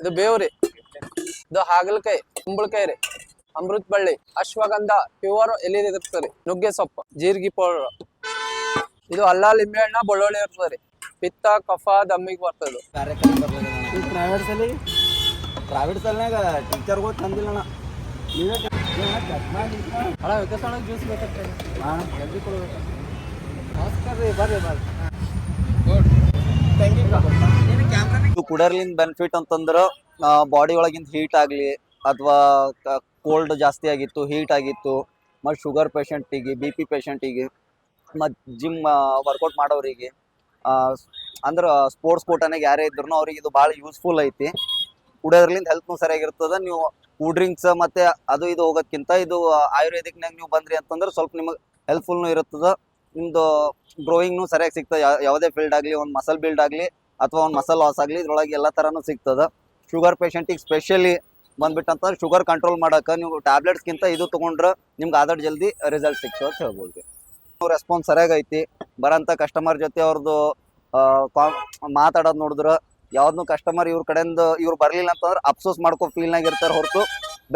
ಇದು ಬೇವ್ರಿ. ಇದು ಹಾಗಲಕಾಯಿ ಕುಂಬಳಕಾಯಿ ರೀ. ಅಮೃತ್ ಬಳ್ಳಿ ಅಶ್ವಗಂಧ ಪ್ಯೂರ್ ಎಲ್ಲಿ ಇರ್ತದೆ ನುಗ್ಗೆ ಸೊಪ್ಪು ಜೀರಿಗೆ ಪೌಡರ್. ಇದು ಅಲ್ಲ ಲಿಂಬೆ ಹಣ್ಣ ಬೆಳ್ಳುಳ್ಳಿ ಇರ್ತದೆ ರೀ. ಪಿತ್ತ ಕಫ ದಮ್ಮಿಗೆ ಬರ್ತದೆ ಈ ಪ್ರೈವೇಟ್ ಸಲಿ ಪ್ರೈವೇಟ್ ಸಲ್ನಾಗ ಟೀಚರ್ಗಳು ತಂದಿಲ್ಲಣ್ಣ ನೀವೇ ಅಣ್ಣ ಜ್ಯೂಸ್ ಬೇಕಾಗ್ತದೆ ಹಾಂ. ಜಲ್ದಿ ಕೊಡ್ಬೇಕು? ನಮಸ್ಕಾರ ರೀ ಬರ್ರಿ ಬರ್ರಿ. ಇದು ಕುಡಿಯರ್ಲಿಂದ ಬೆನಿಫಿಟ್ ಅಂತಂದ್ರೆ ಬಾಡಿ ಒಳಗಿಂದ ಹೀಟ್ ಆಗಲಿ, ಅಥವಾ ಕೋಲ್ಡ್ ಜಾಸ್ತಿ ಆಗಿತ್ತು ಹೀಟ್ ಆಗಿತ್ತು, ಮತ್ತು ಶುಗರ್ ಪೇಷಂಟಿಗೆ ಬಿ ಪಿ ಪೇಷಂಟಿಗೆ ಮತ್ತು ಜಿಮ್ ವರ್ಕೌಟ್ ಮಾಡೋರಿಗೆ ಅಂದ್ರೆ ಸ್ಪೋರ್ಟ್ಸ್ ಕೋಟನಾಗ ಯಾರೇ ಇದ್ರು ಅವ್ರಿಗೆ ಇದು ಭಾಳ ಯೂಸ್ಫುಲ್ ಐತಿ. ಕುಡಿಯೋದ್ರಲಿಂದ ಹೆಲ್ತ್ನು ಸರಿಯಾಗಿರ್ತದೆ, ನೀವು ಕೂಲ್ ಡ್ರಿಂಕ್ಸ್ ಮತ್ತು ಅದು ಇದು ಹೋಗೋದ್ಕಿಂತ ಇದು ಆಯುರ್ವೇದಿಕ್ನಾಗ ನೀವು ಬಂದ್ರಿ ಅಂತಂದ್ರೆ ಸ್ವಲ್ಪ ನಿಮಗೆ ಹೆಲ್ಪ್ಫುಲ್ನು ನಿಮ್ದು ನಿಮ್ಮದು ಗ್ರೋಯಿಂಗ್ನು ಸರಿಯಾಗಿ ಸಿಗ್ತದೆ ಯಾವುದೇ ಫೀಲ್ಡ್ ಆಗಲಿ, ಒಂದು ಮಸಲ್ ಬಿಲ್ಡ್ ಆಗಲಿ ಅಥವಾ ಒಂದು ಮಸಲ್ ಲಾಸ್ ಆಗಲಿ, ಇದ್ರೊಳಗೆ ಎಲ್ಲ ಥರನೂ ಸಿಗ್ತದೆ. ಶುಗರ್ ಪೇಷಂಟಿಗೆ ಸ್ಪೆಷಲಿ ಬಂದ್ಬಿಟ್ಟಂತಂದ್ರೆ ಶುಗರ್ ಕಂಟ್ರೋಲ್ ಮಾಡೋಕೆ ನೀವು ಟ್ಯಾಬ್ಲೆಟ್ಸ್ಗಿಂತ ಇದು ತೊಗೊಂಡ್ರೆ ನಿಮ್ಗೆ ಆದಷ್ಟು ಜಲ್ದಿ ರಿಸಲ್ಟ್ ಸಿಕ್ತು ಅಂತ ಹೇಳ್ಬೋದು ರೆಸ್ಪಾನ್ಸ್ ಸರಿಯಾಗೈತಿ ಬರೋಂಥ ಕಸ್ಟಮರ್ ಜೊತೆ ಅವ್ರದ್ದು ಮಾತಾಡೋದು ನೋಡಿದ್ರೆ ಯಾವ್ದನ್ನು ಕಸ್ಟಮರ್ ಇವ್ರ ಕಡೆಯಿಂದ ಇವ್ರು ಬರಲಿಲ್ಲ ಅಂತಂದ್ರೆ ಅಫ್ಸೋಸ್ ಮಾಡ್ಕೊ ಫೀಲ್ನಾಗ ಇರ್ತಾರೆ ಹೊರತು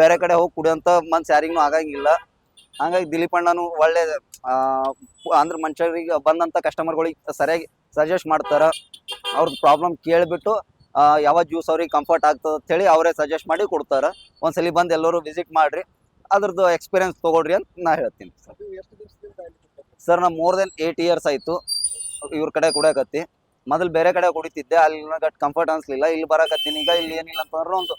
ಬೇರೆ ಕಡೆ ಹೋಗಿ ಕುಡಿಯೋಂಥ ಮನ್ಸು ಯಾರಿಗೂ ಆಗಂಗಿಲ್ಲ. ಹಂಗಾಗಿ ದಿಲೀಪ್ ಅಣ್ಣನು ಒಳ್ಳೆ ಅಂದ್ರೆ ಮನುಷ್ಯರಿಗೆ ಬಂದಂಥ ಕಸ್ಟಮರ್ಗಳಿಗೆ ಸರಿಯಾಗಿ ಸಜೆಸ್ಟ್ ಮಾಡ್ತಾರೆ. ಅವ್ರದ್ದು ಪ್ರಾಬ್ಲಮ್ ಕೇಳಿಬಿಟ್ಟು ಯಾವ ಜ್ಯೂಸ್ ಅವ್ರಿಗೆ ಕಂಫರ್ಟ್ ಆಗ್ತದೆ ಅಂತೇಳಿ ಅವರೇ ಸಜೆಸ್ಟ್ ಮಾಡಿ ಕೊಡ್ತಾರೆ. ಒಂದ್ಸಲಿ ಬಂದು ಎಲ್ಲರೂ ವಿಸಿಟ್ ಮಾಡ್ರಿ. ಅದ್ರದ್ದು ಎಕ್ಸ್ಪೀರಿಯನ್ಸ್ ತೊಗೊಳ್ರಿ ಅಂತ ನಾ ಹೇಳ್ತೀನಿ ಸರ್. ನಾ ಮೋರ್ ದೆನ್ ಏಯ್ಟ್ ಇಯರ್ಸ್ ಆಯಿತು. ಇವ್ರ ಕಡೆ ಕುಡಿಯಕತ್ತಿ. ಮೊದಲು ಬೇರೆ ಕಡೆ ಕುಡಿತಿದ್ದೆ. ಅಲ್ಲಿ ಅಷ್ಟು ಕಂಫರ್ಟ್ ಅನ್ಸ್ಲಿಲ್ಲ. ಇಲ್ಲಿ ಬರಕತ್ತೀನಿ. ಈಗ ಇಲ್ಲಿ ಏನಿಲ್ಲ ಅಂತಂದ್ರೆ ಒಂದು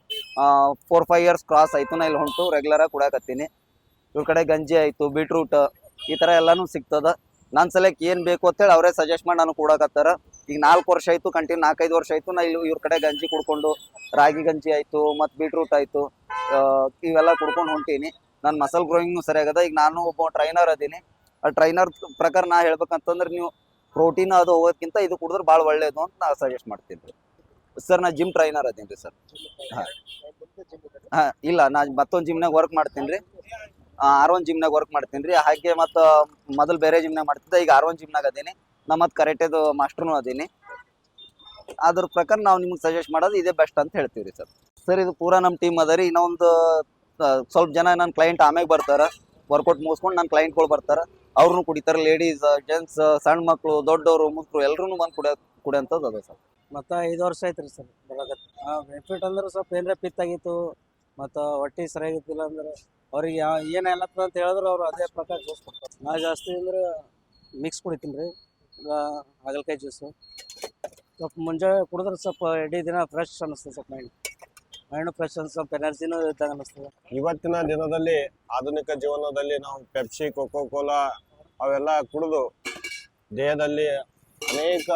ಫೋರ್ ಫೈವ್ ಇಯರ್ಸ್ ಕ್ರಾಸ್ ಆಯಿತು ನಾ ಇಲ್ಲಿ ಹೊಂಟು. ರೆಗ್ಯುಲರಾಗಿ ಕುಡಿಯಕತ್ತೀನಿ. ಇವ್ರ ಕಡೆ ಗಂಜಿ ಆಯಿತು ಬೀಟ್ರೂಟ್ ಈ ಥರ ಎಲ್ಲನೂ ಸಿಗ್ತದ. ನನ್ನ ಸಲಕ್ ಏನು ಬೇಕು ಅಂತೇಳಿ ಅವರೇ ಸಜೆಸ್ಟ್ ಮಾಡಿ ನಾನು ಕೊಡಕತ್ತಾರ. ಈಗ ನಾಲ್ಕು ವರ್ಷ ಆಯಿತು ಕಂಟಿನ್ಯೂ ನಾಲ್ಕೈದು ವರ್ಷ ಆಯಿತು, ನಾ ಇಲ್ಲಿ ಇವ್ರ ಕಡೆ ಗಂಜಿ ಕುಡ್ಕೊಂಡು, ರಾಗಿ ಗಂಜಿ ಆಯಿತು, ಮತ್ತು ಬೀಟ್ರೂಟ್ ಆಯಿತು ಇವೆಲ್ಲ ಕುಡ್ಕೊಂಡು ಹೊಂಟೀನಿ. ನನ್ನ ಮಸಲ್ ಗ್ರೋಯಿಂಗ್ನು ಸರಿಯಾಗದ ಈಗ ನಾನು ಒಬ್ಬ ಟ್ರೈನರ್ ಅದೀನಿ. ಆ ಟ್ರೈನರ್ ಪ್ರಕಾರ ನಾ ಹೇಳ್ಬೇಕಂತಂದ್ರೆ ನೀವು ಪ್ರೋಟೀನ್ ಅದು ಹೋಗೋದಕ್ಕಿಂತ ಇದು ಕುಡಿದ್ರೆ ಭಾಳ ಒಳ್ಳೇದು ಅಂತ ನಾ ಸಜೆಸ್ಟ್ ಮಾಡ್ತೀನಿ ಸರ್ ನಾ ಜಿಮ್ ಟ್ರೈನರ್ ಅದೀನಿ ರೀ ಸರ್ ಹಾಂ. ಇಲ್ಲ, ನಾ ಮತ್ತೊಂದು ಜಿಮ್ನಾಗ ವರ್ಕ್ ಮಾಡ್ತೀನಿ ರೀ. ಆರ್ ಒನ್ ಜಿಮ್ನಾಗ ವರ್ಕ್ ಮಾಡ್ತೀನಿ ರೀ. ಹಾಗೆ ಮತ್ತು ಮೊದಲು ಬೇರೆ ಜಿಮ್ನಾಗ ಮಾಡ್ತಿದ್ದೆ. ಈಗ ಆರ್ ಒನ್ ಜಿಮ್ನಾಗ ಅದೀನಿ. ನಾ ಮತ್ತು ಕರೆಕ್ಟೇದು ಮಾಸ್ಟರ್ನು ಅದೀನಿ. ಅದ್ರ ಪ್ರಕಾರ ನಾವು ನಿಮ್ಗೆ ಸಜೆಸ್ಟ್ ಮಾಡೋದು ಇದೇ ಬೆಸ್ಟ್ ಅಂತ ಹೇಳ್ತೀವಿ ರೀ ಸರ್. ಸರ್, ಇದು ಪೂರಾ ನಮ್ಮ ಟೀಮ್ ಅದ ರೀ. ಇನ್ನೊಂದು ಸ್ವಲ್ಪ ಜನ ನನ್ನ ಕ್ಲೈಂಟ್ ಆಮ್ಯಾಗ ಬರ್ತಾರೆ. ವರ್ಕೌಟ್ ಮುಗಿಸ್ಕೊಂಡು ನನ್ನ ಕ್ಲೈಂಟ್ಗಳು ಬರ್ತಾರೆ. ಅವ್ರನ್ನೂ ಕುಡಿತಾರೆ. ಲೇಡೀಸ್ ಜೆಂಟ್ಸ್ ಸಣ್ಣ ಮಕ್ಕಳು ದೊಡ್ಡವರು ಮುಸ್ಕರು ಎಲ್ಲರೂ ಬಂದು ಕುಡಿಯೋ ಕುಡಿಯೋಂಥದ್ದು ಅದ ಸರ್. ಮತ್ತು ಐದು ವರ್ಷ ಆಯ್ತು ರೀ ಸರ್ ಬರಾಕತ್ತಿ ಬೆನಿಫಿಟ್ ಅಂದ್ರೆ ಸ್ವಲ್ಪ ಏನರ ಪಿತ್ತಾಗಿತ್ತು ಮತ್ತು ಹೊಟ್ಟೆ ಸರಿಯಾಗಿತ್ತಿಲ್ಲ ಅಂದ್ರೆ ಅವ್ರಿಗೆ ಏನು ಹೇಳತ್ತ ಅಂತ ಹೇಳಿದ್ರೆ ಅವ್ರು ಅದೇ ಪ್ರಕಾರ ಜ್ಯೂಸ್ ಕೊಡ್ತಾರೆ. ನಾ ಜಾಸ್ತಿ ಅಂದ್ರೆ ಮಿಕ್ಸ್ ಕುಡಿತೀನಿ ರೀ. ಹಾಗಲಕಾಯಿ ಜ್ಯೂಸು ಸ್ವಲ್ಪ ಮುಂಜಾನೆ ಕುಡಿದ್ರೆ ಸ್ವಲ್ಪ ಇಡೀ ದಿನ ಫ್ರೆಶ್ ಅನ್ನಿಸ್ತದೆ ಸ್ವಲ್ಪ ಮೈಂಡ್ ಮೈಂಡ್ ಫ್ರೆಶ್ ಅನ್ಸ್ ಸ್ವಲ್ಪ ಎನರ್ಜಿನೂ ಇದ್ದಂಗೆ ಅನ್ನಿಸ್ತದೆ. ಇವತ್ತಿನ ದಿನದಲ್ಲಿ ಆಧುನಿಕ ಜೀವನದಲ್ಲಿ ನಾವು ಪೆಪ್ಸಿ ಕೋಕೋ ಕೋಲಾ ಅವೆಲ್ಲ ಕುಡಿದು ದೇಹದಲ್ಲಿ ಅನೇಕ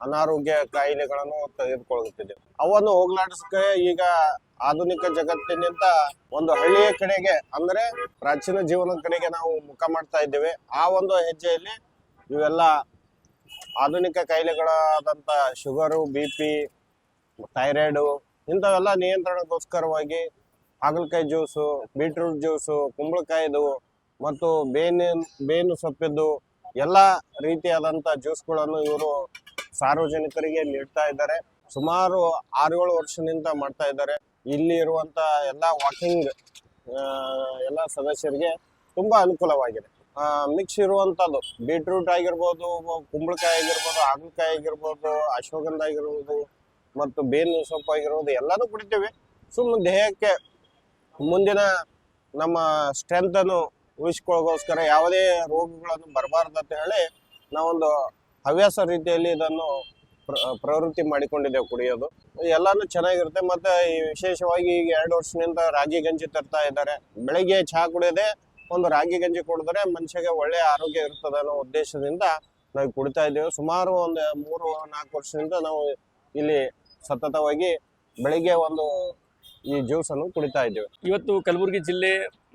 ಅನಾರೋಗ್ಯ ಕಾಯಿಲೆಗಳನ್ನು ತೆಗೆದುಕೊಳ್ಳುತ್ತಿದ್ದೇವೆ. ಅವನ್ನು ಹೋಗ್ಲಾಡಿಸಕ್ಕೆ ಈಗ ಆಧುನಿಕ ಜಗತ್ತಿನಿಂದ ಒಂದು ಹಳ್ಳಿಯ ಕಡೆಗೆ, ಅಂದ್ರೆ ಪ್ರಾಚೀನ ಜೀವನದ ಕಡೆಗೆ ನಾವು ಮುಖ ಮಾಡ್ತಾ ಇದ್ದೇವೆ. ಆ ಒಂದು ಹೆಜ್ಜೆಯಲ್ಲಿ ಇವೆಲ್ಲ ಆಧುನಿಕ ಕಾಯಿಲೆಗಳಾದಂಥ ಶುಗರು, ಬಿ ಪಿ, ಥೈರಾಯ್ಡು, ಇಂಥವೆಲ್ಲ ನಿಯಂತ್ರಣಕ್ಕೋಸ್ಕರವಾಗಿ ಹಾಗಲಕಾಯಿ ಜ್ಯೂಸು, ಬೀಟ್ರೂಟ್ ಜ್ಯೂಸು, ಕುಂಬಳಕಾಯಿದು ಮತ್ತು ಬೇನಿನ ಬೇನು ಸೊಪ್ಪಿದ್ದು ಎಲ್ಲ ರೀತಿಯಾದಂಥ ಜ್ಯೂಸ್ಗಳನ್ನು ಇವರು ಸಾರ್ವಜನಿಕರಿಗೆ ನೀಡ್ತಾ ಇದ್ದಾರೆ. ಸುಮಾರು ಆರು ಏಳು ವರ್ಷದಿಂದ ಮಾಡ್ತಾ ಇದ್ದಾರೆ. ಇಲ್ಲಿ ಇರುವಂತ ಎಲ್ಲ ವಾಕಿಂಗ್ ಎಲ್ಲ ಸದಸ್ಯರಿಗೆ ತುಂಬಾ ಅನುಕೂಲವಾಗಿದೆ. ಮಿಕ್ಸ್ ಇರುವಂಥದ್ದು ಬೀಟ್ರೂಟ್ ಆಗಿರ್ಬೋದು, ಕುಂಬಳಕಾಯಿ ಆಗಿರ್ಬೋದು, ಹಾಗಲಕಾಯಿ ಆಗಿರ್ಬೋದು, ಅಶ್ವಗಂಧ ಆಗಿರ್ಬೋದು, ಮತ್ತು ಬೇನು ಸೊಪ್ಪು ಆಗಿರ್ಬೋದು, ಎಲ್ಲನೂ ಕುಡಿತೀವಿ. ಸುಮ್ಮನೆ ದೇಹಕ್ಕೆ ಮುಂದಿನ ನಮ್ಮ ಸ್ಟ್ರೆಂತ್ ಅನ್ನು ಉಳಿಸ್ಕೊಳ್ಳೋಗೋಸ್ಕರ ಯಾವುದೇ ರೋಗಗಳನ್ನು ಬರಬಾರ್ದು ಅಂತ ಹೇಳಿ ನಾವೊಂದು ಹವ್ಯಾಸ ರೀತಿಯಲ್ಲಿ ಇದನ್ನು ಪ್ರವೃತ್ತಿ ಮಾಡಿಕೊಂಡಿದ್ದೇವೆ ಕುಡಿಯೋದು. ಎಲ್ಲಾನು ಚೆನ್ನಾಗಿರುತ್ತೆ. ಮತ್ತೆ ಈ ವಿಶೇಷವಾಗಿ ಈಗ ಎರಡು ವರ್ಷದಿಂದ ರಾಗಿ ಗಂಜಿ ತರ್ತಾ ಇದ್ದಾರೆ. ಬೆಳಿಗ್ಗೆ ಚಹಾ ಕುಡಿಯೋದೇ ಒಂದು ರಾಗಿ ಗಂಜಿ ಕುಡಿದ್ರೆ ಮನುಷ್ಯಗೆ ಒಳ್ಳೆಯ ಆರೋಗ್ಯ ಇರ್ತದೆ ಅನ್ನೋ ಉದ್ದೇಶದಿಂದ ನಾವು ಕುಡಿತಾ ಇದ್ದೇವೆ. ಸುಮಾರು ಒಂದು ಮೂರು, ನಾಲ್ಕು ವರ್ಷದಿಂದ ನಾವು ಇಲ್ಲಿ ಸತತವಾಗಿ ಬೆಳಿಗ್ಗೆ ಒಂದು ಈ ಜ್ಯೂಸ್ ಅನ್ನು ಕುಡಿತಾ ಇದ್ದೇವೆ. ಇವತ್ತು ಕಲಬುರಗಿ ಜಿಲ್ಲೆ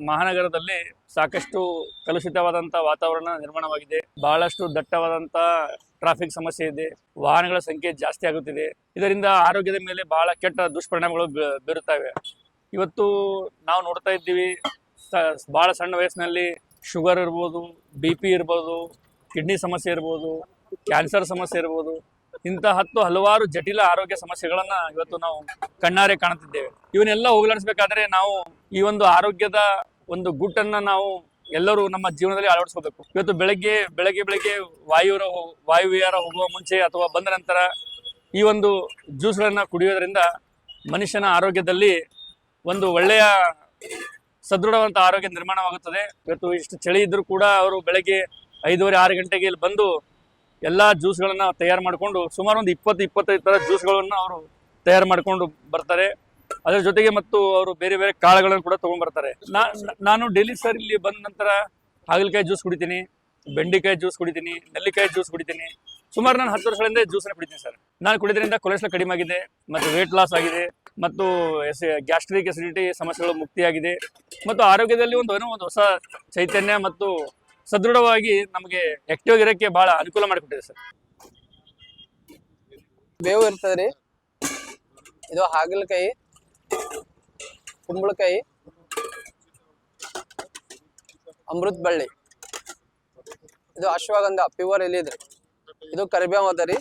ಮಹಾನಗರದಲ್ಲಿ ಸಾಕಷ್ಟು ಕಲುಷಿತವಾದಂಥ ವಾತಾವರಣ ನಿರ್ಮಾಣವಾಗಿದೆ. ಬಹಳಷ್ಟು ದಟ್ಟವಾದಂಥ ಟ್ರಾಫಿಕ್ ಸಮಸ್ಯೆ ಇದೆ, ವಾಹನಗಳ ಸಂಖ್ಯೆ ಜಾಸ್ತಿ ಆಗುತ್ತಿದೆ. ಇದರಿಂದ ಆರೋಗ್ಯದ ಮೇಲೆ ಬಹಳ ಕೆಟ್ಟ ದುಷ್ಪರಿಣಾಮಗಳು ಬೀರುತ್ತವೆ. ಇವತ್ತು ನಾವು ನೋಡ್ತಾ ಇದ್ದೀವಿ ಬಹಳ ಸಣ್ಣ ವಯಸ್ಸಿನಲ್ಲಿ ಶುಗರ್ ಇರ್ಬೋದು, ಬಿ ಪಿ ಇರ್ಬೋದು, ಕಿಡ್ನಿ ಸಮಸ್ಯೆ ಇರ್ಬೋದು, ಕ್ಯಾನ್ಸರ್ ಸಮಸ್ಯೆ ಇರ್ಬೋದು, ಇಂಥ ಹತ್ತು ಹಲವಾರು ಜಟಿಲ ಆರೋಗ್ಯ ಸಮಸ್ಯೆಗಳನ್ನು ಇವತ್ತು ನಾವು ಕಣ್ಣಾರೆ ಕಾಣುತ್ತಿದ್ದೇವೆ. ಇವನ್ನೆಲ್ಲ ಹೋಗಲಾಡಿಸ್ಬೇಕಾದ್ರೆ ನಾವು ಈ ಒಂದು ಆರೋಗ್ಯದ ಒಂದು ಗುಟ್ಟನ್ನು ನಾವು ಎಲ್ಲರೂ ನಮ್ಮ ಜೀವನದಲ್ಲಿ ಅಳವಡಿಸ್ಕೋಬೇಕು. ಇವತ್ತು ಬೆಳಗ್ಗೆ ಬೆಳಗ್ಗೆ ಬೆಳಗ್ಗೆ ವಾಯುವಿರ ವಾಯುವಿಹಾರ ಹೋಗುವ ಮುಂಚೆ ಅಥವಾ ಬಂದ ನಂತರ ಈ ಒಂದು ಜ್ಯೂಸ್ಗಳನ್ನು ಕುಡಿಯೋದ್ರಿಂದ ಮನುಷ್ಯನ ಆರೋಗ್ಯದಲ್ಲಿ ಒಂದು ಒಳ್ಳೆಯ ಸದೃಢವಂತ ಆರೋಗ್ಯ ನಿರ್ಮಾಣವಾಗುತ್ತದೆ. ಇವತ್ತು ಇಷ್ಟು ಚಳಿ ಇದ್ದರೂ ಕೂಡ ಅವರು ಬೆಳಗ್ಗೆ ಐದೂವರೆ, ಆರು ಗಂಟೆಗೆ ಇಲ್ಲಿ ಬಂದು ಎಲ್ಲ ಜ್ಯೂಸ್ಗಳನ್ನ ತಯಾರು ಮಾಡಿಕೊಂಡು ಸುಮಾರು ಒಂದು ಇಪ್ಪತ್ತು, ಇಪ್ಪತ್ತೈದು ತರ ಜ್ಯೂಸ್ಗಳನ್ನು ಅವರು ತಯಾರು ಮಾಡಿಕೊಂಡು ಬರ್ತಾರೆ. ಅದರ ಜೊತೆಗೆ ಮತ್ತು ಅವರು ಬೇರೆ ಬೇರೆ ಕಾಳುಗಳನ್ನು ಕೂಡ ತಗೊಂಡ್ಬರ್ತಾರೆ ನಾನು ಡೈಲಿ ಸರ್ ಇಲ್ಲಿ ಬಂದ ನಂತರ ಹಾಗಲಕಾಯಿ ಜ್ಯೂಸ್ ಕುಡಿತೀನಿ, ಬೆಂಡೆಕಾಯಿ ಜ್ಯೂಸ್ ಕುಡಿತೀನಿ, ನೆಲ್ಲಿಕಾಯಿ ಜ್ಯೂಸ್ ಕುಡಿತೀನಿ. ಸುಮಾರು ನಾನು ಹತ್ತು ವರ್ಷಗಳಿಂದ ಜ್ಯೂಸನ್ನು ಕುಡಿತೀನಿ ಸರ್ ನಾನು ಕುಡಿದ್ರಿಂದ ಕೊಲೆಸ್ಟ್ರಾಲ್ ಕಡಿಮೆ ಆಗಿದೆ, ಮತ್ತು ವೇಟ್ ಲಾಸ್ ಆಗಿದೆ, ಮತ್ತು ಗ್ಯಾಸ್ಟ್ರಿಕ್ ಎಸಿಡಿಟಿ ಸಮಸ್ಯೆಗಳು ಮುಕ್ತಿಯಾಗಿದೆ, ಮತ್ತು ಆರೋಗ್ಯದಲ್ಲಿ ಒಂದು ಏನೋ ಒಂದು ಹೊಸ ಚೈತನ್ಯ ಮತ್ತು ಸದೃಢವಾಗಿ ನಮಗೆ ಆಕ್ಟಿವ್ ಆಗಿರೋಕ್ಕೆ ಬಹಳ ಅನುಕೂಲ ಮಾಡಿಕೊಟ್ಟಿದೆ ಸರ್ ಬೇವು ಇರ್ತದೆ ರೀ ಇದು ಹಾಗಲಕಾಯಿ. ಕುಂಬಳಕಾಯಿ, ಅಮೃತ ಬಳ್ಳಿ. ಇದು ಅಶ್ವಗಂಧ ಪ್ಯೂರ್ ಎಲಿ ಇದ್ರಿ ಇದು ಕರಿಬೇವು ಅದ ರೀ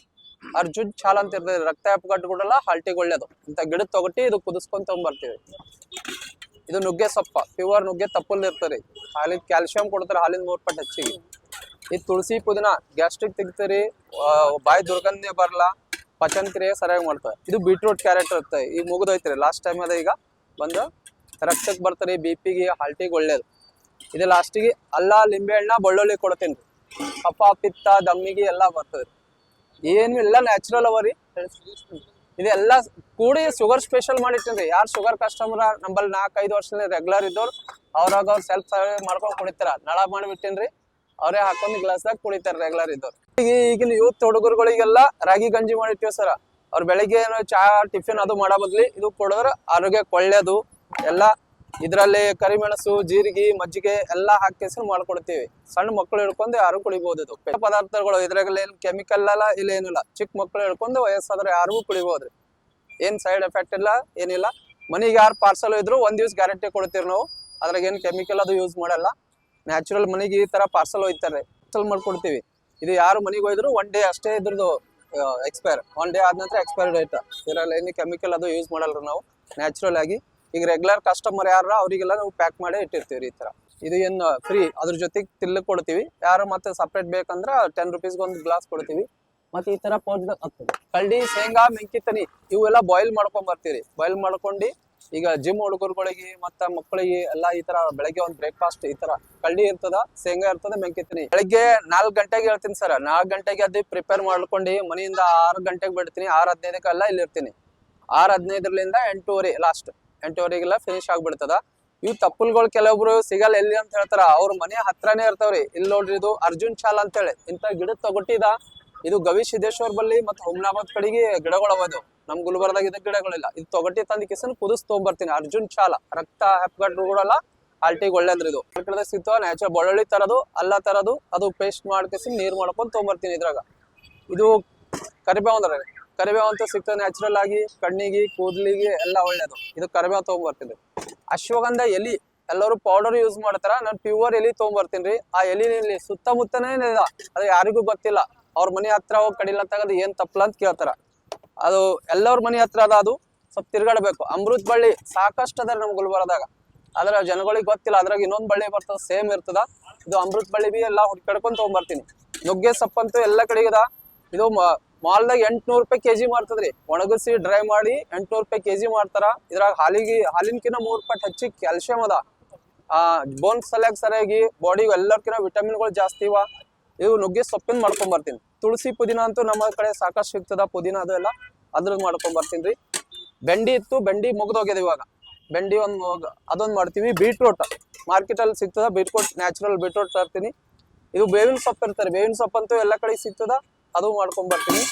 ಅರ್ಜುನ್ ಚಾಲ ಅಂತ ಇರ್ತದೆ. ರಕ್ತ ಹೆಪ್ಪುಗಟ್ಟು ಕೊಡಲ್ಲ ಹಾಲ್ಟಿಗೆ ಒಳ್ಳೇದು. ಇಂಥ ಗಿಡ ತಗೊಟ್ಟಿ ಇದು ಕುದಿಸ್ಕೊಂಡ್ ತಗೊಂಡ್ಬರ್ತೀವಿ ಇದು ನುಗ್ಗೆ ಸೊಪ್ಪ. ಪ್ಯೂರ್ ನುಗ್ಗೆ ತಪ್ಪಲ್ ಇರ್ತದೆ. ಹಾಲಿನ ಕ್ಯಾಲ್ಸಿಯಂ ಕೊಡ್ತಾರೆ ಹಾಲಿನ ಮೂರ್ ಪಟ್ಟು ಹೆಚ್ಚಿಗೆ. ಈ ತುಳಸಿ ಪುದೀನ ಗ್ಯಾಸ್ಟ್ರಿಕ್ ತೆಗಿತೀರಿ ಬಾಯಿ ದುರ್ಗಂಧ ಬರಲ್ಲ ಪಚನ ಕ್ರಿಯೆ ಸರಿಯಾಗಿ ಮಾಡ್ತವೆ. ಇದು ಬೀಟ್ರೂಟ್ ಕ್ಯಾರೆಟ್ ಇರುತ್ತೆ. ಈಗ ಮುಗಿದೋಯ್ತ್ರಿ. ಲಾಸ್ಟ್ ಟೈಮ್ ಅದ ಈಗ ಬಂದು ರಕ್ತಕ್ಕೆ ಬರ್ತಾರೆ ಬಿ ಪಿಗೆ ಹಾಲ್ಟಿಗೆ ಒಳ್ಳೇದು. ಇದು ಲಾಸ್ಟಿಗೆ ಅಲ್ಲ ಲಿಂಬೆ ಹಣ್ಣ ಬೆಳ್ಳುಳ್ಳಿ ಕೊಡ್ತೀನಿ ಕಫ ಪಿತ್ತ, ದಮ್ಮಿಗೆ ಎಲ್ಲ ಬರ್ತದೆ ಏನು ಎಲ್ಲ ನ್ಯಾಚುರಲ್ ಅವ ರೀ. ಇದೆಲ್ಲ ಕೂಡಿ ಶುಗರ್ ಸ್ಪೆಷಲ್ ಮಾಡಿಟ್ಟಿನ್ರಿ ಯಾರು ಶುಗರ್ ಕಸ್ಟಮರ್ ನಂಬಲ್ಲಿ ನಾಲ್ಕೈದು ವರ್ಷದಿಂದ ರೆಗ್ಯುಲರ್ ಇದ್ದವ್ರು, ಅವ್ರಾಗ ಅವ್ರು ಸೆಲ್ಫ್ ಸರ್ವ್ ಮಾಡ್ಕೊಂಡು ಕುಡಿತಾರ. ನಳ ಮಾಡಿಬಿಟ್ಟಿನ್ರಿ ಅವರೇ ಹಾಕೊಂಡು ಗ್ಲಾಸ್ದಾಗ ಕುಡಿತಾರೆ ರೆಗ್ಯುಲರ್ ಇದ್ದವ್ರು. ಈಗ ಈಗಿನ ಯೂತ್ ಹುಡುಗರುಗಳಿಗೆಲ್ಲ ರಾಗಿ ಗಂಜಿ ಮಾಡಿಟ್ಟಿವಿ ಸರ್. ಅವ್ರು ಬೆಳಿಗ್ಗೆ ಚಾ, ಟಿಫಿನ್ ಅದು ಮಾಡೋ ಬದ್ಲಿ ಇದು ಕೊಡಿದ್ರೆ ಆರೋಗ್ಯಕ್ಕೆ ಒಳ್ಳೇದು. ಎಲ್ಲ ಇದರಲ್ಲಿ ಕರಿಮೆಣಸು, ಜೀರಿಗೆ, ಮಜ್ಜಿಗೆ ಎಲ್ಲ ಹಾಕಿ ಮಾಡ್ಕೊಡ್ತೀವಿ. ಸಣ್ಣ ಮಕ್ಕಳು ಹಿಡ್ಕೊಂಡು ಯಾರು ಕುಡಿಬಹುದು ಇದು? ಪದಾರ್ಥಗಳು ಇದ್ರಾಗಲ್ಲ ಏನು ಕೆಮಿಕಲ್ ಅಲ್ಲ, ಇಲ್ಲ ಏನಿಲ್ಲ. ಚಿಕ್ಕ ಮಕ್ಕಳು ಹಿಡ್ಕೊಂಡು ವಯಸ್ಸಾದ್ರೆ ಯಾರಿಗೂ ಕುಡಿಬಹುದು ಏನ್ ಸೈಡ್ ಎಫೆಕ್ಟ್ ಇಲ್ಲ, ಏನಿಲ್ಲ. ಮನೆಗೆ ಯಾರು ಪಾರ್ಸಲ್ ಇದ್ರು ಒಂದ್ ದಿವ್ಸ ಗ್ಯಾರಂಟಿ ಕೊಡ್ತೀವಿ ನಾವು. ಅದ್ರಾಗ ಏನು ಕೆಮಿಕಲ್ ಅದು ಯೂಸ್ ಮಾಡಲ್ಲ. ನ್ಯಾಚುರಲ್ ಮನೆಗೆ ಈ ತರ ಪಾರ್ಸಲ್ ಹೋಯ್ತಾರೆ. ಪಾರ್ಸಲ್ ಮಾಡ್ಕೊಡ್ತೀವಿ. ಇದು ಯಾರು ಮನೆಗೆ ಹೋಯ್ದ್ರು ಒನ್ ಡೇ ಅಷ್ಟೇ ಇದ್ರದ್ದು ಎಕ್ಸ್ಪೈರ್ ಒನ್ ಡೇ ಆದ ನಂತರ ಎಕ್ಸ್ಪೈರ್ ಡೇಟ್ ಇದರಲ್ಲಿ ಏನು ಕೆಮಿಕಲ್ ಅದು ಯೂಸ್ ಮಾಡಲ್ಲ ನಾವು. ನ್ಯಾಚುರಲ್ ಆಗಿ. ಈಗ ರೆಗ್ಯುಲರ್ ಕಸ್ಟಮರ್ ಯಾರ ಅವರಿಗೆಲ್ಲ ನಾವು ಪ್ಯಾಕ್ ಮಾಡಿ ಇಟ್ಟಿರ್ತೀವಿ ಈ ತರ. ಇದು ಏನು ಫ್ರೀ ಅದ್ರ ಜೊತೆಗೆ ತಿಲ್ಲ ಕೊಡ್ತೀವಿ. ಯಾರು ಮತ್ತೆ ಸಪ್ರೇಟ್ ಬೇಕಂದ್ರೆ ಟೆನ್ ರುಪೀಸ್ಗೆ ಒಂದು ಗ್ಲಾಸ್ ಕೊಡ್ತೀವಿ. ಮತ್ತೆ ಈ ತರ ಪೌಚ್ ಕಳ್ಳಿ, ಶೇಂಗಾ, ಮೆಂಕಿತನಿ ಇವೆಲ್ಲ ಬಾಯ್ಲ್ ಮಾಡ್ಕೊಂಡ್ ಬರ್ತೀವಿ ಬಾಯ್ಲ್ ಮಾಡ್ಕೊಂಡು ಈಗ ಜಿಮ್ ಹುಡುಗರುಗಳಿಗೆ ಮತ್ತ ಮಕ್ಕಳಿಗೆ ಎಲ್ಲ ಈ ತರ ಬೆಳಗ್ಗೆ ಒಂದು ಬ್ರೇಕ್ಫಾಸ್ಟ್ ಈ ತರ ಕಳ್ಳಿ ಇರ್ತದ, ಶೇಂಗಾ ಇರ್ತದ, ಮೆಂಕಿತೀನಿ. ಬೆಳಗ್ಗೆ ನಾಲ್ಕು ಗಂಟೆಗೆ ಹೇಳ್ತೀನಿ ಸರ್ ನಾಲ್ಕು ಗಂಟೆಗೆ ಅದು ಪ್ರಿಪೇರ್ ಮಾಡ್ಕೊಂಡು ಮನೆಯಿಂದ ಆರು ಗಂಟೆಗೆ ಬಿಡ್ತೀನಿ. ಆರು ಹದಿನೈದಕ್ಕೆಲ್ಲ ಇಲ್ಲಿ ಇರ್ತೀನಿ ಆರು ಹದಿನೈದರಿಂದ ಎಂಟೂವರೆ ಲಾಸ್ಟ್ ಎಂಟೂವರೆಗೆಲ್ಲ ಫಿನಿಶ್ ಆಗ್ಬಿಡ್ತದ. ಇವು ತಪ್ಪಲ್ಗಳು ಕೆಲವೊಬ್ರು ಸಿಗಲ್ಲ, ಎಲ್ಲಿ ಅಂತ ಹೇಳ್ತಾರ, ಅವ್ರ ಮನೆ ಹತ್ರನೇ ಇರ್ತಾವ್ರಿ. ಇಲ್ಲಿ ನೋಡ್ರಿ ಇದು ಅರ್ಜುನ್ ಚಾಲ್ ಅಂತೇಳಿ. ಇಂಥ ಗಿಡ ತಗೊಟ್ಟಿದ. ಇದು ಗವಿ ಸಿದ್ದೇಶ್ವರ್ ಬಲ್ಲಿ ಮತ್ತೆ ಹುಮ್ನಾಬಾದ್ ಕಡೆಗೆ ಗಿಡಗಳು ಅವ ನಮ್ ಗುಲ್ಬರ್ದಾಗ ಇದ ಗಿಡಗಳಿಲ್ಲ. ಇದು ತೊಗಟಿ ತಂದ ಕಿಸನ್ ಕುದಿಸ್ ತೊಗೊಂಬರ್ತೀನಿ. ಅರ್ಜುನ್ ಚಾಲ. ರಕ್ತ ಹೆಪ್ಪಗಟ್ಟು ಕೂಡಲ್ಲ ಆಲ್ಟಿಗೆ ಒಳ್ಳೇದ್ರಿ ಇದು. ಕಡೆ ಸಿಗ್ತಾವ ನ್ಯಾಚುರಲ್ ಬೆಳ್ಳುಳ್ಳಿ ತರದು, ಅಲ್ಲ ತರದು, ಅದು ಪೇಸ್ಟ್ ಮಾಡ್ಕೇಸಿ ನೀರ್ ಮಾಡ್ಕೊಂಡ್ ತೊಗೊಂಬರ್ತೀನಿ ಇದ್ರಾಗ. ಇದು ಕರಿಬೇವು ಅಂದ್ರೆ ಕರಿಬೇವು ಅಂತ ಸಿಗ್ತದೆ ನ್ಯಾಚುರಲ್ ಆಗಿ, ಕಣ್ಣಿಗೆ, ಕೂದಲಿಗೆ ಎಲ್ಲ ಒಳ್ಳೇದು. ಇದು ಕರಿಬೇವು ತೊಗೊಂಬರ್ತೀನಿ. ಅಶ್ವಗಂಧ ಎಲಿ, ಎಲ್ಲರೂ ಪೌಡರ್ ಯೂಸ್ ಮಾಡ್ತಾರ. ನಾನು ಪ್ಯೂರ್ ಎಲಿ ತೊಗೊಂಬರ್ತೀನಿ. ರೀ ಆ ಎಲಿ ಸುತ್ತಮುತ್ತನೇ ಇಲ್ಲ ಅದು ಯಾರಿಗೂ ಗೊತ್ತಿಲ್ಲ. ಅವ್ರ ಮನೆ ಹತ್ರ ಹೋಗಿ ಕಡಿಲ್ಲ ತಗದು ಏನ್ ತಪ್ಪಲ ಅಂತ ಕೇಳ್ತಾರ. ಅದು ಎಲ್ಲರ ಮನೆ ಹತ್ರ ಅದ ಅದು. ಸ್ವಲ್ಪ ತಿರ್ಗಾಡ್ಬೇಕು. ಅಮೃತ್ ಬಳ್ಳಿ ಸಾಕಷ್ಟು ಅದ ನಮ್ ಗುಲ್ಬರ್ದಾಗ ಆದ್ರೆ ಜನಗಳಿಗೆ ಗೊತ್ತಿಲ್ಲ. ಅದ್ರಾಗ ಇನ್ನೊಂದ್ ಬಳ್ಳಿ ಬರ್ತದ ಸೇಮ್ ಇರ್ತದ. ಇದು ಅಮೃತ್ ಬಳ್ಳಿ ಬಿ ಎಲ್ಲ ಹುಡ್ಕಡ್ಕೊಂಡ್ ತೊಗೊಂಡ್ಬರ್ತೀನಿ ನುಗ್ಗೆ ಸೊಪ್ಪಂತೂ ಎಲ್ಲ ಕಡೆಗದ ಇದು ಮಾಲ್ದಾಗ ಎಂಟ್ನೂರು ರೂಪಾಯಿ ಕೆಜಿ ಮಾರ್ತದ್ರಿ. ಒಣಗಿಸಿ ಡ್ರೈ ಮಾಡಿ ಎಂಟ್ನೂರ್ ರೂಪಾಯಿ ಕೆಜಿ ಮಾಡ್ತಾರ. ಇದ್ರಾಗ ಹಾಲಿಗೆ ಹಾಲಿನಕಿನ ಮೂರು ಪಟ್ ಹೆಚ್ಚಿ ಕ್ಯಾಲ್ಸಿಯಂ ಅದ. ಆ ಬೋನ್ಸ್ ಸಲಕ್ ಸರಿಯಾಗಿ ಬಾಡಿಗೆ ಎಲ್ಲರ್ಕಿನ ವಿಟಮಿನ್ಗಳು ಜಾಸ್ತಿ ಇವ. ಇವು ನುಗ್ಗೆ ಸೊಪ್ಪಿನ ಮಾಡ್ಕೊಂಡ್ ಬರ್ತೀನಿ ತುಳಸಿ ಪುದೀನ ಅಂತೂ ನಮ್ಮ ಕಡೆ ಸಾಕಷ್ಟು ಸಿಗ್ತದ, ಪುದೀನ ಅದು ಎಲ್ಲ. ಅದ್ರದ್ದು ಮಾಡ್ಕೊಂಡ್ ಬರ್ತೀನಿ ರೀ ಬೆಂಡಿ ಇತ್ತು, ಬೆಂಡಿ ಮುಗ್ದೋಗ್ಯದ ಇವಾಗ. ಬೆಂಡಿ ಒಂದು ಅದೊಂದು ಮಾಡ್ತೀವಿ. ಬೀಟ್ರೂಟ್ ಮಾರ್ಕೆಟಲ್ಲಿ ಸಿಗ್ತದ, ಬೀಟ್ರೂಟ್, ನ್ಯಾಚುರಲ್ ಬೀಟ್ರೂಟ್ ತರ್ತೀನಿ. ಇದು ಬೇವಿನ ಸೊಪ್ಪು ಇರ್ತಾರೆ. ಬೇವಿನ ಸೊಪ್ಪಂತೂ ಎಲ್ಲ ಕಡೆ ಸಿಗ್ತದ. ಅದು ಮಾಡ್ಕೊಂಡ್ ಬರ್ತೀನಿ.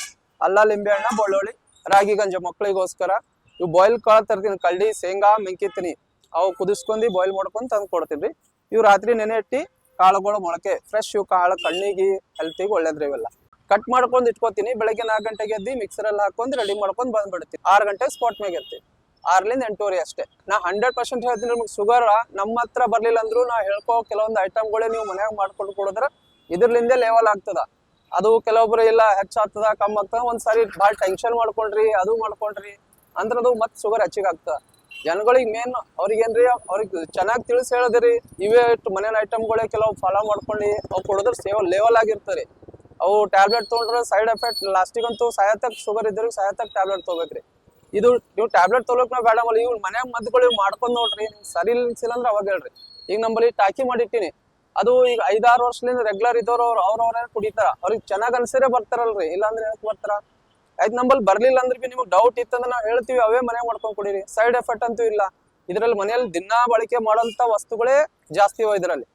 ಅಲ್ಲ ಲಿಂಬೆ ಹಣ್ಣ ಬೆಳ್ಳುಳ್ಳಿ, ರಾಗಿ ಗಂಜ ಮಕ್ಕಳಿಗೋಸ್ಕರ ಇವು ಬಾಯ್ಲ್ ಕಾಳು ತರ್ತೀನಿ, ಕಳ್ಳಿ, ಶೇಂಗಾ, ಮೆಂಕಿತೀನಿ. ಅವು ಕುದಿಸ್ಕೊಂಡು ಬಾಯ್ಲ್ ಮಾಡ್ಕೊಂಡು ತಂದು ಕೊಡ್ತೀನಿ ರೀ ಇವು ರಾತ್ರಿ ನೆನೆ ಇಟ್ಟು ಕಾಳುಗಳು ಮೊಳಕೆ. ಫ್ರೆಶ್ ಇವು ಕಾಳು, ಕಣ್ಣಿಗೆ ಹೆಲ್ತಿಗೆ ಒಳ್ಳೇದ್ರಿ ಇವೆಲ್ಲ. ಕಟ್ ಮಾಡ್ಕೊಂಡು ಇಟ್ಕೋತೀನಿ. ಬೆಳಗ್ಗೆ ನಾಲ್ಕು ಗಂಟೆಗೆ ಎದ್ದು ಮಿಕ್ಸರಲ್ಲಿ ಹಾಕೊಂಡು ರೆಡಿ ಮಾಡ್ಕೊಂಡು ಬಂದ್ಬಿಡ್ತೀನಿ. ಆರು ಗಂಟೆ ಸ್ಪಾಟ್ ಮ್ಯಾಗ ಇರ್ತೀನಿ. ಆರ್ಲಿಂದ ಎಂಟೂವರೆ ಅಷ್ಟೇ. ನಾ ಹಂಡ್ರೆಡ್ ಪರ್ಸೆಂಟ್ ಹೇಳ್ತೀನಿ ನಿಮ್ಗೆ ಶುಗರ್ ನಮ್ಮ ಹತ್ರ ಬರ್ಲಿಲ್ಲ ಅಂದ್ರೂ ನಾ ಹೇಳ್ಕೋ ಕೆಲವೊಂದು ಐಟಮ್ಗಳೇ ನೀವು ಮನ್ಯಾಗ ಮಾಡ್ಕೊಂಡು ಕೊಡಿದ್ರೆ ಇದರಿಂದ ಲೆವೆಲ್ ಆಗ್ತದ. ಅದು ಕೆಲವೊಬ್ರು ಇಲ್ಲ ಹೆಚ್ಚಾಗ್ತದ ಕಮ್ಮಿ ಆಗ್ತದ, ಒಂದ್ಸಾರಿ ಭಾಳ ಟೆನ್ಷನ್ ಮಾಡ್ಕೊಂಡ್ರಿ, ಅದು ಮಾಡ್ಕೊಂಡ್ರಿ ಅಂದ್ರ ಅದು ಮತ್ ಶುಗರ್ ಹೆಚ್ಚಿಗೆ ಆಗ್ತದ. ಜನಗಳಿಗೆ ಮೇನ್ ಅವ್ರಿಗೇನ್ರಿ, ಅವ್ರಿಗೆ ಚೆನ್ನಾಗಿ ತಿಳಿಸಿ ಹೇಳದ್ರಿ ಇವೇ ಮನೇನ ಐಟಮ್ಗಳೇ ಕೆಲವು ಫಾಲೋ ಮಾಡ್ಕೊಂಡು, ಅವು ಕೊಡೋದ್ರ ಸೇವ್ ಲೆವೆಲ್ ಆಗಿರ್ತಾರೆ ಅವು ಟ್ಯಾಬ್ಲೆಟ್ ತೊಗೊಂಡ್ರೆ ಸೈಡ್ ಎಫೆಕ್ಟ್ ಲಾಸ್ಟಿಗಂತೂ ಸಾಯತಕ್ ಶುಗರ್ ಇದ್ರಿಗೆ ಸಾಯತಕ್ ಟ್ಯಾಬ್ಲೆಟ್ ತೊಗೋಬೇಕ್ರಿ. ಇದು ನೀವು ಟ್ಯಾಬ್ಲೆಟ್ ತೊಗೊಳಕ್ ನಾವು ಬೇಡ ಮಲ್ಲಿ ಇವ್ ಮನ್ಯಾಗ ಮದ್ದುಗಳು ಮಾಡ್ಕೊಂಡು ನೋಡ್ರಿ, ಸರಿ ಇಲ್ಸಿಲ್ಲ ಅಂದ್ರೆ ಅವಾಗ ಹೇಳ್ರಿ. ಈಗ ನಮ್ಮಲ್ಲಿ ಟಾಕಿ ಮಾಡಿಟ್ಟಿನಿ. ಅದು ಈಗ ಐದಾರು ವರ್ಷದಿಂದ ರೆಗ್ಯುಲರ್ ಇದ್ದವ್ರು ಅವ್ರು ಅವ್ರವ್ರೇ ಕುಡಿತಾರ? ಅವ್ರಿಗೆ ಚೆನ್ನಾಗ್ ಅನ್ಸಿರೇ ಬರ್ತಾರಲ್ರಿ. ಇಲ್ಲಾಂದ್ರೆ ಯಾಕೆ ಬರ್ತಾರ? ಆಯ್ತು ನಮ್ಮಲ್ಲಿ ಬರ್ಲಿಲ್ಲ ಅಂದ್ರೆ ಬಿ ನಿಮ್ಗೆ ಡೌಟ್ ಇತ್ತಂದ್ರೆ ನಾವು ಹೇಳ್ತೀವಿ, ಅವೇ ಮನೆ ಮಾಡ್ಕೊಂಡು ಕುಡೀರಿ. ಸೈಡ್ ಎಫೆಕ್ಟ್ ಅಂತೂ ಇಲ್ಲ. ಇದ್ರಲ್ಲಿ ಮನೆಯಲ್ಲಿ ದಿನಾ ಬಳಕೆ ಮಾಡೋಂಥ ವಸ್ತುಗಳೇ ಜಾಸ್ತಿ ಇದ್ರಲ್ಲಿ.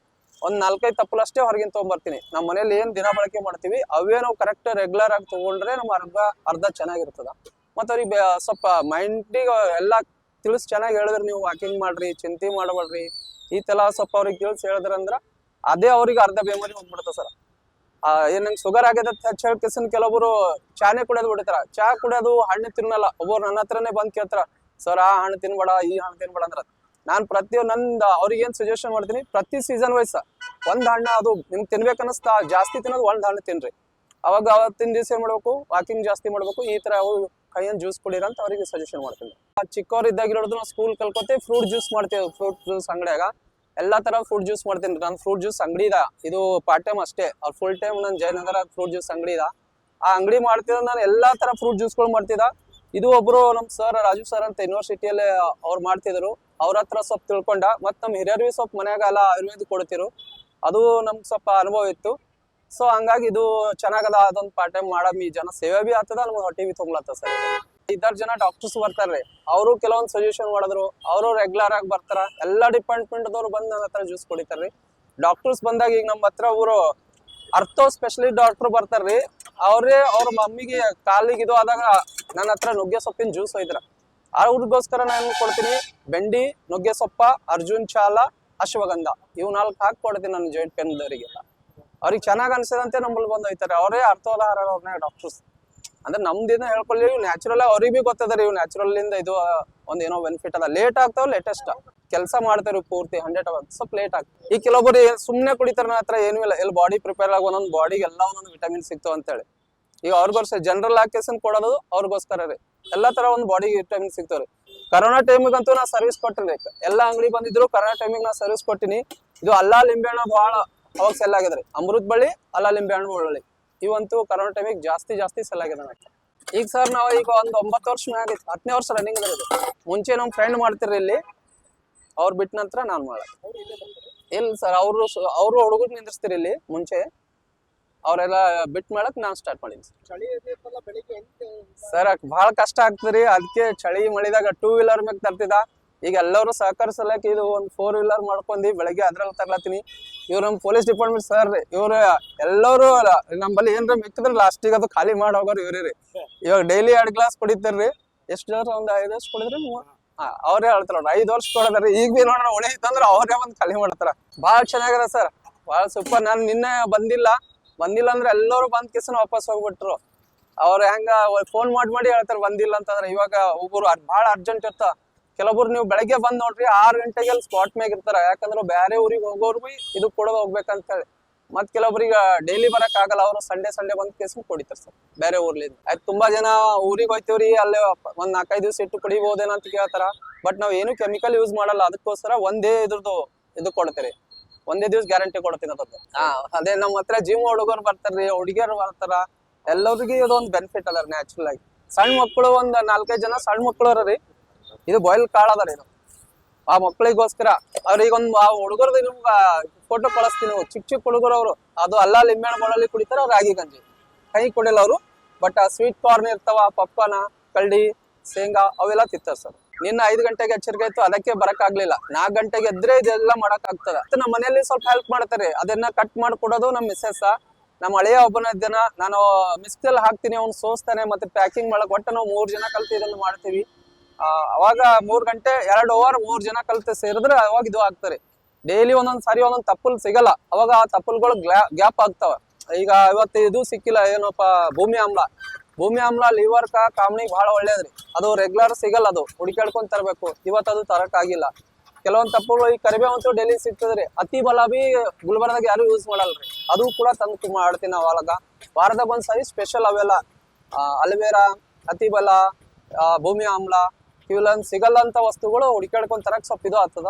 ಒಂದ್ ನಾಲ್ಕೈದು ತಪ್ಪಲಷ್ಟೇ ಹೊರಗಿನ ತಗೊಂಡ್ಬರ್ತೀನಿ ನಮ್ಮ ಮನೇಲಿ ಏನು ದಿನ ಬಳಕೆ ಮಾಡ್ತೀವಿ, ಅವೇ ನಾವು ಕರೆಕ್ಟ್ ರೆಗ್ಯುಲರ್ ಆಗಿ ತಗೊಂಡ್ರೆ ನಮ್ಮ ಅರ್ಧ ಅರ್ಧ ಚೆನ್ನಾಗಿರ್ತದ. ಮತ್ತೆ ಅವ್ರಿಗೆ ಸ್ವಲ್ಪ ಮೈಂಡಿಗೆ ಎಲ್ಲ ತಿಳಿಸಿ ಚೆನ್ನಾಗಿ ಹೇಳಿದ್ರೆ ನೀವು ವಾಕಿಂಗ್ ಮಾಡ್ರಿ, ಚಿಂತೆ ಮಾಡಬೇಡ್ರಿ. ಈ ತರ ಸ್ವಲ್ಪ ಅವ್ರಿಗೆ ತಿಳಿಸಿ ಹೇಳಿದ್ರಂದ್ರ ಅದೇ ಅವ್ರಿಗೆ ಅರ್ಧ ಬೇಮಾರಿ ಹೋಗ್ಬಿಡುತ್ತೆ ಸರ್. ಏನ್ ನಂಗೆ ಶುಗರ್ ಆಗ್ಯದ ಹೆಚ್ಚು ಕೆಲವೊಬ್ರು ಚಾನೆ ಕುಡಿಯೋದು ಬಿಡ್ತಾರ. ಚಾ ಕುಡಿಯೋದು ಹಣ್ಣು ತಿನ್ನಲ್ಲ. ಒಬ್ಬರು ನನ್ನ ಹತ್ರನೇ ಬಂದ್ ಕೇಳ್ತಾರ, ಸರ್, ಆ ಹಣ್ಣು ತಿನ್ಬೇಡ, ಈ ಹಣ್ಣು ತಿನ್ಬೇಡ ಅಂದ್ರ. ನಾನ್ ಪ್ರತಿ ನಂದ್ ಅವ್ರಿಗೆ ಸಜೆಷನ್ ಮಾಡ್ತೀನಿ, ಪ್ರತಿ ಸೀಸನ್ ವೈಸ್ ಒಂದ್ ಹಣ್ಣು ಅದು ನಿಮ್ಗೆ ತಿನ್ಬೇಕನ್ನಿಸ್ತಾ, ಜಾಸ್ತಿ ತಿನ್ನೋದು ಒಂದ್ ಹಣ್ಣು ತಿನ್ರಿ. ಅವಾಗ ಅವತ್ತಿನ ದಿವಸ ಏನ್ ಮಾಡ್ಬೇಕು ವಾಕಿಂಗ್ ಜಾಸ್ತಿ ಮಾಡ್ಬೇಕು, ಈ ತರ ಅವ್ರು ಕೈಯನ್ ಜ್ಯೂಸ್ ಕುಡೀರ ಅಂತ ಅವ್ರಿಗೆ ಸಜೆಷನ್ ಮಾಡ್ತೀನಿ. ಚಿಕ್ಕವ್ರು ಇದ್ದಾಗ ಇರೋದು ನಾವು ಸ್ಕೂಲ್ ಕಲ್ಕೋತೀವಿ ಫ್ರೂಟ್ ಜ್ಯೂಸ್ ಮಾಡ್ತೀವಿ ಫ್ರೂಟ್ ಜ್ಯೂಸ್ ಅಂಗಡಿಯಾಗ. ಎಲ್ಲಾ ತರ ಫ್ರೂಟ್ ಜ್ಯೂಸ್ ಮಾಡ್ತೀನಿ ನಾನು ಫ್ರೂಟ್ ಜ್ಯೂಸ್ ಅಂಗಡಿ ಇದ. ಇದು ಪಾರ್ಟ್ ಟೈಮ್ ಅಷ್ಟೇ. ಅವ್ರ ಫುಲ್ ಟೈಮ್ ನಾನು ಜಯನಗರ ಫ್ರೂಟ್ ಜ್ಯೂಸ್ ಅಂಗಡಿ ಇದ. ಆ ಅಂಗಡಿ ಮಾಡ್ತಿದ್ದ ನಾನು ಎಲ್ಲಾ ತರ ಫ್ರೂಟ್ ಜ್ಯೂಸ್ಗಳು ಮಾಡ್ತಿದ್ದ. ಇದು ಒಬ್ರು ನಮ್ ಸರ್ ರಾಜು ಸರ್ ಅಂತ ಯೂನಿವರ್ಸಿಟಿಯಲ್ಲಿ ಅವ್ರು ಮಾಡ್ತಿದ್ರು. ಅವ್ರ ಹತ್ರ ಸ್ವಲ್ಪ ತಿಳ್ಕೊಂಡ. ಮತ್ ನಮ್ ಹಿರಿಯರ್ವಿ ಸ್ವಲ್ಪ ಮನ್ಯಾಗ ಎಲ್ಲ ಆಯುರ್ವೇದ ಕೊಡ್ತಿರು ಅದು ನಮ್ಗೆ ಸ್ವಲ್ಪ ಅನುಭವ ಇತ್ತು. ಸೊ ಹಂಗಾಗಿ ಇದು ಚೆನ್ನಾಗದ ಅದೊಂದು ಪಾರ್ಟ್ ಟೈಮ್ ಮಾಡಮ್ ಜನ ಸೇವೆ ಬಿ ಆಗ್ತದ, ನಮ್ಗೆ ಹೊಟ್ಟೆ ಬಿ ತೊಗೊಳತ್ತ ಸರ್ ಐದಾರು ಜನ ಡಾಕ್ಟರ್ಸ್ ಬರ್ತಾರ್ರಿ. ಅವರು ಕೆಲವೊಂದು ಸಜೆಷನ್ ಮಾಡಿದ್ರು. ಅವರು ರೆಗ್ಯುಲರ್ ಆಗಿ ಬರ್ತಾರ. ಎಲ್ಲಾ ಡಿಪಾರ್ಟ್ಮೆಂಟ್ ದವ್ರು ಬಂದ್ ನನ್ನ ಹತ್ರ ಜ್ಯೂಸ್ ಕುಡಿತಾರ್ರಿ. ಡಾಕ್ಟರ್ಸ್ ಬಂದಾಗ ಈಗ ನಮ್ಮ ಹತ್ರ ಅವರು ಅರ್ಥೋ ಸ್ಪೆಷಲಿಸ್ಟ್ ಡಾಕ್ಟರ್ ಬರ್ತಾರ್ರಿ. ಅವ್ರೇ ಅವ್ರ ಮಮ್ಮಿಗೆ ಕಾಲಿಗೆ ಇದು ಆದಾಗ ನನ್ನ ಹತ್ರ ನುಗ್ಗೆ ಸೊಪ್ಪಿನ ಜ್ಯೂಸ್ ಒಯ್ದ್ರ. ಅವ್ರಿಗೋಸ್ಕರ ನಾನು ಕೊಡ್ತೀನಿ? ಬೆಂಡಿ, ನುಗ್ಗೆ ಸೊಪ್ಪ, ಅರ್ಜುನ್ ಚಾಲ, ಅಶ್ವಗಂಧ. ಇವು ನಾಲ್ಕು ಹಾಕಿ ಕೊಡ್ತೀನಿ ನನ್ನ ಜಾಯಿಂಟ್ ಪೇನ್ದವರಿಗೆ ಅವ್ರಿಗೆ ಚೆನ್ನಾಗಿ ಅನ್ಸದಂತೆ ನಮ್ಮಲ್ಲಿ ಬಂದು ಒಯ್ತಾರೆ. ಅವರೇ ಅರ್ಥೋದಾರ ಅವ್ರನ್ನ ಡಾಕ್ಟರ್ಸ್ ಅಂದ್ರೆ ನಮ್ದೇನೋ ಹೇಳ್ಕೊಳ್ಳಿ ಇವ್ ನ್ಯಾಚುರಲ್ ಅವ್ರಿಗೆ ಬಿ ಗೊತ್ತದ ಇವ್ ನ್ಯಾಚುರಲ್ ಇಂದ ಇದು ಒಂದ್ ಏನೋ ಬೆನಿಫಿಟ್ ಅದ. ಲೇಟ್ ಆಗ್ತಾವ ಲೇಟೆಸ್ಟ್ ಕೆಲಸ ಮಾಡ್ತಾರೆ ಪೂರ್ತಿ ಹಂಡ್ರೆಡ್ ಅವರ್ ಸ್ವಲ್ಪ ಲೇಟ್ ಆಗ್ತದೆ ಈ ಕೆಲವೊಬ್ರು ಏನ್- ಸುಮ್ನೆ ಕುಡಿತಾರ ಹತ್ರ ಏನೂ ಇಲ್ಲ ಇಲ್ಲಿ ಬಾಡಿ ಪ್ರಿಪೇರ್ ಆಗ ಒಂದೊಂದು ಬಾಡಿಗೆ ಎಲ್ಲ ಒಂದೊಂದು ವಿಟಮಿನ್ ಸಿಗ್ತಾವ ಅಂತೇಳಿ. ಈಗ ಅವ್ರಿಗೋಸ್ಕರ ಜನರಲ್ ಆಕೇಸನ್ ಕೊಡೋದು ಅವ್ರಿಗೋಸ್ಕರ ರೀ. ಎಲ್ಲಾ ತರ ಒಂದು ಬಾಡಿಗೆ ವಿಟಮಿನ್ ಸಿಗ್ತಾವ್ರಿ ಕರೋನಾ ಟೈಮಿಗಂತೂ ನಾ ಸರ್ವಿಸ್ ಕೊಟ್ಟಿರಿ ಎಲ್ಲ ಅಂಗಡಿ ಬಂದಿದ್ರು ಕರೋನಾ ಟೈಮಿಗೆ ನಾ ಸರ್ವಿಸ್ ಕೊಟ್ಟಿನಿ. ಇದು ಅಲ್ಲಾ ಲಿಂಬೆಹಣ್ಣ ಬಹಳ ಅವಾಗ ಸೆಲ್ ಆಗಿದ್ರಿ. ಅಮೃತ್ ಬಳ್ಳಿ ಅಲ್ಲಾ ಲಿಂಬೆಹಣ್ಣು ಬಳ್ಳಿ ಇವಂತೂ ಕರೋನಾ ಟೈಮಿಗೆ ಜಾಸ್ತಿ ಜಾಸ್ತಿ ಸೆಲ್ ಆಗಿದೆ ನನಗೆ ಈಗ ಸರ್ ನಾವು ಈಗ ಒಂದು ಒಂಬತ್ತು ವರ್ಷ ಆಗಿತ್ತು ಹತ್ತನೇ ವರ್ಷ ರನ್ನಿಂಗ್ ಅದ ಇದು. ಮುಂಚೆ ನಮ್ಮ ಫ್ರೆಂಡ್ ಮಾಡ್ತಿರ ಇಲ್ಲಿ ಅವ್ರು ಬಿಟ್ಟ ನಂತರ ನಾನು ಮಾಡ ಇಲ್ಲ ಸರ್ ಅವರು ಅವರು ಹುಡುಗರು ನಿಂದಿರ್ಸ್ತೀರಿ ಇಲ್ಲಿ ಮುಂಚೆ. ಅವರೆಲ್ಲ ಬಿಟ್ ಮಾಡಕ್ಕೆ ನಾನು ಸ್ಟಾರ್ಟ್ ಮಾಡೀನಿ ಸರ್ ಭಾಳ ಕಷ್ಟ ಆಗ್ತದ್ರಿ ಅದಕ್ಕೆ ಚಳಿ ಮಳಿದಾಗ ಟೂ ವೀಲರ್ ಮ್ಯಾಗ ತರ್ತಿದ್ದ. ಈಗ ಎಲ್ಲರೂ ಸಹಕರಿಸಲಕ್ಕೆ ಇದು ಒಂದು ಫೋರ್ ವೀಲರ್ ಮಾಡ್ಕೊಂಡಿ ಬೆಳಗ್ಗೆ ಅದ್ರಲ್ಲಿ ತರ್ಲತ್ತೀನಿ ಇವ್ರು ನಮ್ ಪೊಲೀಸ್ ಡಿಪಾರ್ಟ್ಮೆಂಟ್ ಸರ್ ಇವ್ರು ಎಲ್ಲರೂ ನಮ್ಮಲ್ಲಿ ಏನ್ರ ಮಿಕ್ಕಿದ್ರೆ ಲಾಸ್ಟಿಗೆ ಅದು ಖಾಲಿ ಮಾಡಿ ಹೋಗೋರು ಇವ್ರಿ ಇವಾಗ ಡೈಲಿ ಎರಡ್ ಗ್ಲಾಸ್ ಕುಡಿತಾರ್ರಿ ಎಷ್ಟು ಜನ ಒಂದ್ ಐದು ವರ್ಷ ಕುಡಿದ್ರಿ ಅವ್ರೇ ಹೇಳ್ತಾರ ಐದ್ ವರ್ಷ ಕೊಡೋದಾರ ಈಗ ಬಿ ನೋಡ್ರ ಉಳಿತಂದ್ರ ಅವ್ರೇ ಒಂದ್ ಖಾಲಿ ಮಾಡ್ತಾರ. ಭಾಳ ಚೆನ್ನಾಗಿದೆ ಸರ್ ಭಾಳ ಸೂಪರ್ ನಾನು ನಿನ್ನೆ ಬಂದಿಲ್ಲ. ಬಂದಿಲ್ಲ ಅಂದ್ರೆ ಎಲ್ಲರೂ ಬಂದ್ ಕಿಸನ್ ವಾಪಸ್ ಹೋಗ್ಬಿಟ್ರು. ಅವ್ರ ಹೆಂಗ, ಫೋನ್ ಮಾಡಿ ಮಾಡಿ ಹೇಳ್ತಾರ ಬಂದಿಲ್ಲ ಅಂತಂದ್ರೆ ಇವಾಗ ಒಬ್ಬರು ಭಾಳ ಅರ್ಜೆಂಟ್ ಇರ್ತ. ಕೆಲವೊಬ್ರು ನೀವು ಬೆಳಗ್ಗೆ ಬಂದ್ ನೋಡ್ರಿ ಆರ್ ಗಂಟೆಗೆ ಅಲ್ಲಿ ಸ್ಪಾಟ್ ಮ್ಯಾಗ ಇರ್ತಾರ. ಯಾಕಂದ್ರೆ ಬೇರೆ ಊರಿಗೆ ಹೋಗೋರು ಬಿ ಇದು ಕೊಡೋದು ಹೋಗ್ಬೇಕಂತ ಹೇಳಿ. ಮತ್ ಕೆಲವೊಬ್ರಿಗೆ ಡೈಲಿ ಬರಕ್ ಆಗಲ್ಲ ಅವರು ಸಂಡೆ ಸಂಡೆ ಬಂದ್ ಕೇಸ್ ಕೊಡಿತಾರ ಸರ್ ಬೇರೆ ಊರ್ಲಿಂದ. ಆಯ್ತು ತುಂಬಾ ಜನ ಊರಿಗೆ ಹೋಯ್ತೀವ್ರಿ ಅಲ್ಲೇ ಒಂದ್ ನಾಲ್ಕೈದು ದಿವಸ ಇಟ್ಟು ಕುಡಿಬಹುದೇನೋ ಅಂತ ಕೇಳ್ತಾರ. ಬಟ್ ನಾವ್ ಏನು ಕೆಮಿಕಲ್ ಯೂಸ್ ಮಾಡಲ್ಲ ಅದಕ್ಕೋಸ್ಕರ ಒಂದೇ ಇದ್ರದ್ದು ಇದು ಕೊಡ್ತೀರಿ. ಒಂದೇ ದಿವ್ಸ ಗ್ಯಾರಂಟಿ ಕೊಡ್ತೀನಿ ಅದಕ್ಕೆ ಹಾ. ಅದೇ ನಮ್ಮ ಹತ್ರ ಜಿಮ್ ಹುಡುಗರು ಬರ್ತಾರ್ರಿ ಹುಡುಗಿಯರು ಬರ್ತಾರ ಎಲ್ಲರಿಗೂ ಇದೊಂದು ಬೆನಿಫಿಟ್ ಅದ ನ್ಯಾಚುರಲ್ ಆಗಿ. ಸಣ್ಣ ಮಕ್ಕಳು ಒಂದ್ ನಾಲ್ಕೈದು ಜನ ಸಣ್ಣ ಮಕ್ಕಳು ರೀ ಇದು ಬಾಯ್ಲ್ ಕಾಳ ಅದ ಇದು. ಆ ಮಕ್ಕಳಿಗೋಸ್ಕರ ಈಗ ಒಂದು ಆ ಹುಡುಗರ್ದು ನಿಮ್ಗ ಫೋಟೋ ಕಳಿಸ್ತೀನಿ. ಚಿಕ್ಕ ಚಿಕ್ಕ ಹುಡುಗರು ಅವರು. ಅದು ಅಲ್ಲ ಲಿಂಬೆಹಣ್ಣು ಬಳಲಿ ಕುಡಿತಾರ ರಾಗಿ ಗಂಜಿ. ಕೈ ಕುಡಿಯಲ್ಲ ಅವರು. ಬಟ್ ಆ ಸ್ವೀಟ್ ಕಾರ್ನ್ ಇರ್ತಾವ, ಪಪ್ಪನ, ಕಳ್ಳಿ, ಶೇಂಗಾ, ಅವೆಲ್ಲ ತಿತ್ತಾರೆ ಸರ್. ನಿನ್ನ ಐದು ಗಂಟೆಗೆ ಎಚ್ಚರಿಕೆ ಆಯ್ತು ಅದಕ್ಕೆ ಬರಕ್ ಆಗ್ಲಿಲ್ಲ. ನಾಲ್ಕು ಗಂಟೆಗೆ ಎದ್ರೆ ಇದೆಲ್ಲ ಮಾಡಕ್ ಆಗ್ತದ. ನಮ್ಮ ಮನೆಯಲ್ಲಿ ಸ್ವಲ್ಪ ಹೆಲ್ಪ್ ಮಾಡ್ತಾರೆ. ಅದನ್ನ ಕಟ್ ಮಾಡ್ಕೊಡೋದು ನಮ್ಮ ಮಿಸ್ಸೆಸ್ ನಮ್ಮ ಹಳೆಯ ಒಬ್ಬನ ದಿನ ನಾನು ಮಿಸ್ಕಲ್ ಹಾಕ್ತೀನಿ, ಅವ್ನು ಸೋಸ್ತಾನೆ, ಮತ್ತೆ ಪ್ಯಾಕಿಂಗ್ ಮಾಡಕ್ ಒಟ್ಟು ನಾವು ಮೂರ್ ಜನ ಕಲ್ತು ಇದನ್ನು ಮಾಡ್ತೀವಿ. ಅವಾಗ ಮೂರ್ ಗಂಟೆ, ಎರಡು ಓವರ್ ಮೂರ್ ಜನ ಕಲ್ತು ಸೇರಿದ್ರೆ ಅವಾಗ ಇದು ಆಗ್ತಾರೆ ಡೈಲಿ ಒಂದೊಂದ್ ಸಾರಿ ಒಂದೊಂದ್ ತಪ್ಪಲ್ ಸಿಗಲ್ಲ. ಅವಾಗ ಆ ತಪ್ಪಲ್ಗಳು ಗ್ಯಾಪ್ ಆಗ್ತಾವ. ಈಗ ಇವತ್ತು ಇದು ಸಿಕ್ಕಿಲ್ಲ ಏನಪ್ಪ ಭೂಮಿ ಆಮ್ಲ. ಭೂಮಿ ಆಮ್ಲ ಲಿವರ್ ಕಾಮಣಿಗೆ ಬಹಳ ಒಳ್ಳೇದ್ರಿ. ಅದು ರೆಗ್ಯುಲರ್ ಸಿಗಲ್ಲ ಅದು. ಹುಡುಕಾಡ್ಕೊಂಡ್ ತರಬೇಕು. ಇವತ್ತು ಅದು ತರಕ್ ಆಗಿಲ್ಲ ಕೆಲವೊಂದ್ ತಪ್ಪುಗಳು ಈ ಕರಿಬೇವು ಅಂತೂ ಡೈಲಿ ಸಿಗ್ತದ್ರಿ. ಅತಿ ಬಲ ಗುಲ್ಬರ್ದಾಗ ಯಾರು ಯೂಸ್ ಮಾಡಲ್ರಿ. ಅದು ಕೂಡ ತಂದು ಮಾಡ್ತೀನಿ ನಾವು ಅವಾಗ. ವಾರದಾಗ ಒಂದ್ಸರಿ ಸ್ಪೆಷಲ್ ಅವೆಲ್ಲ. ಅಲ್ವೇರಾ ಅತಿಬಲ ಬಲ ಭೂಮಿ ಆಮ್ಲ ಇವೆಲ್ಲ ಸಿಗಲ್ಲ ಅಂತ ವಸ್ತುಗಳು ಹುಡುಕಾಡ್ಕೊಂಡ್ ತರಕ್ ಸ್ವಲ್ಪ ಇದು ಆಗ್ತದ.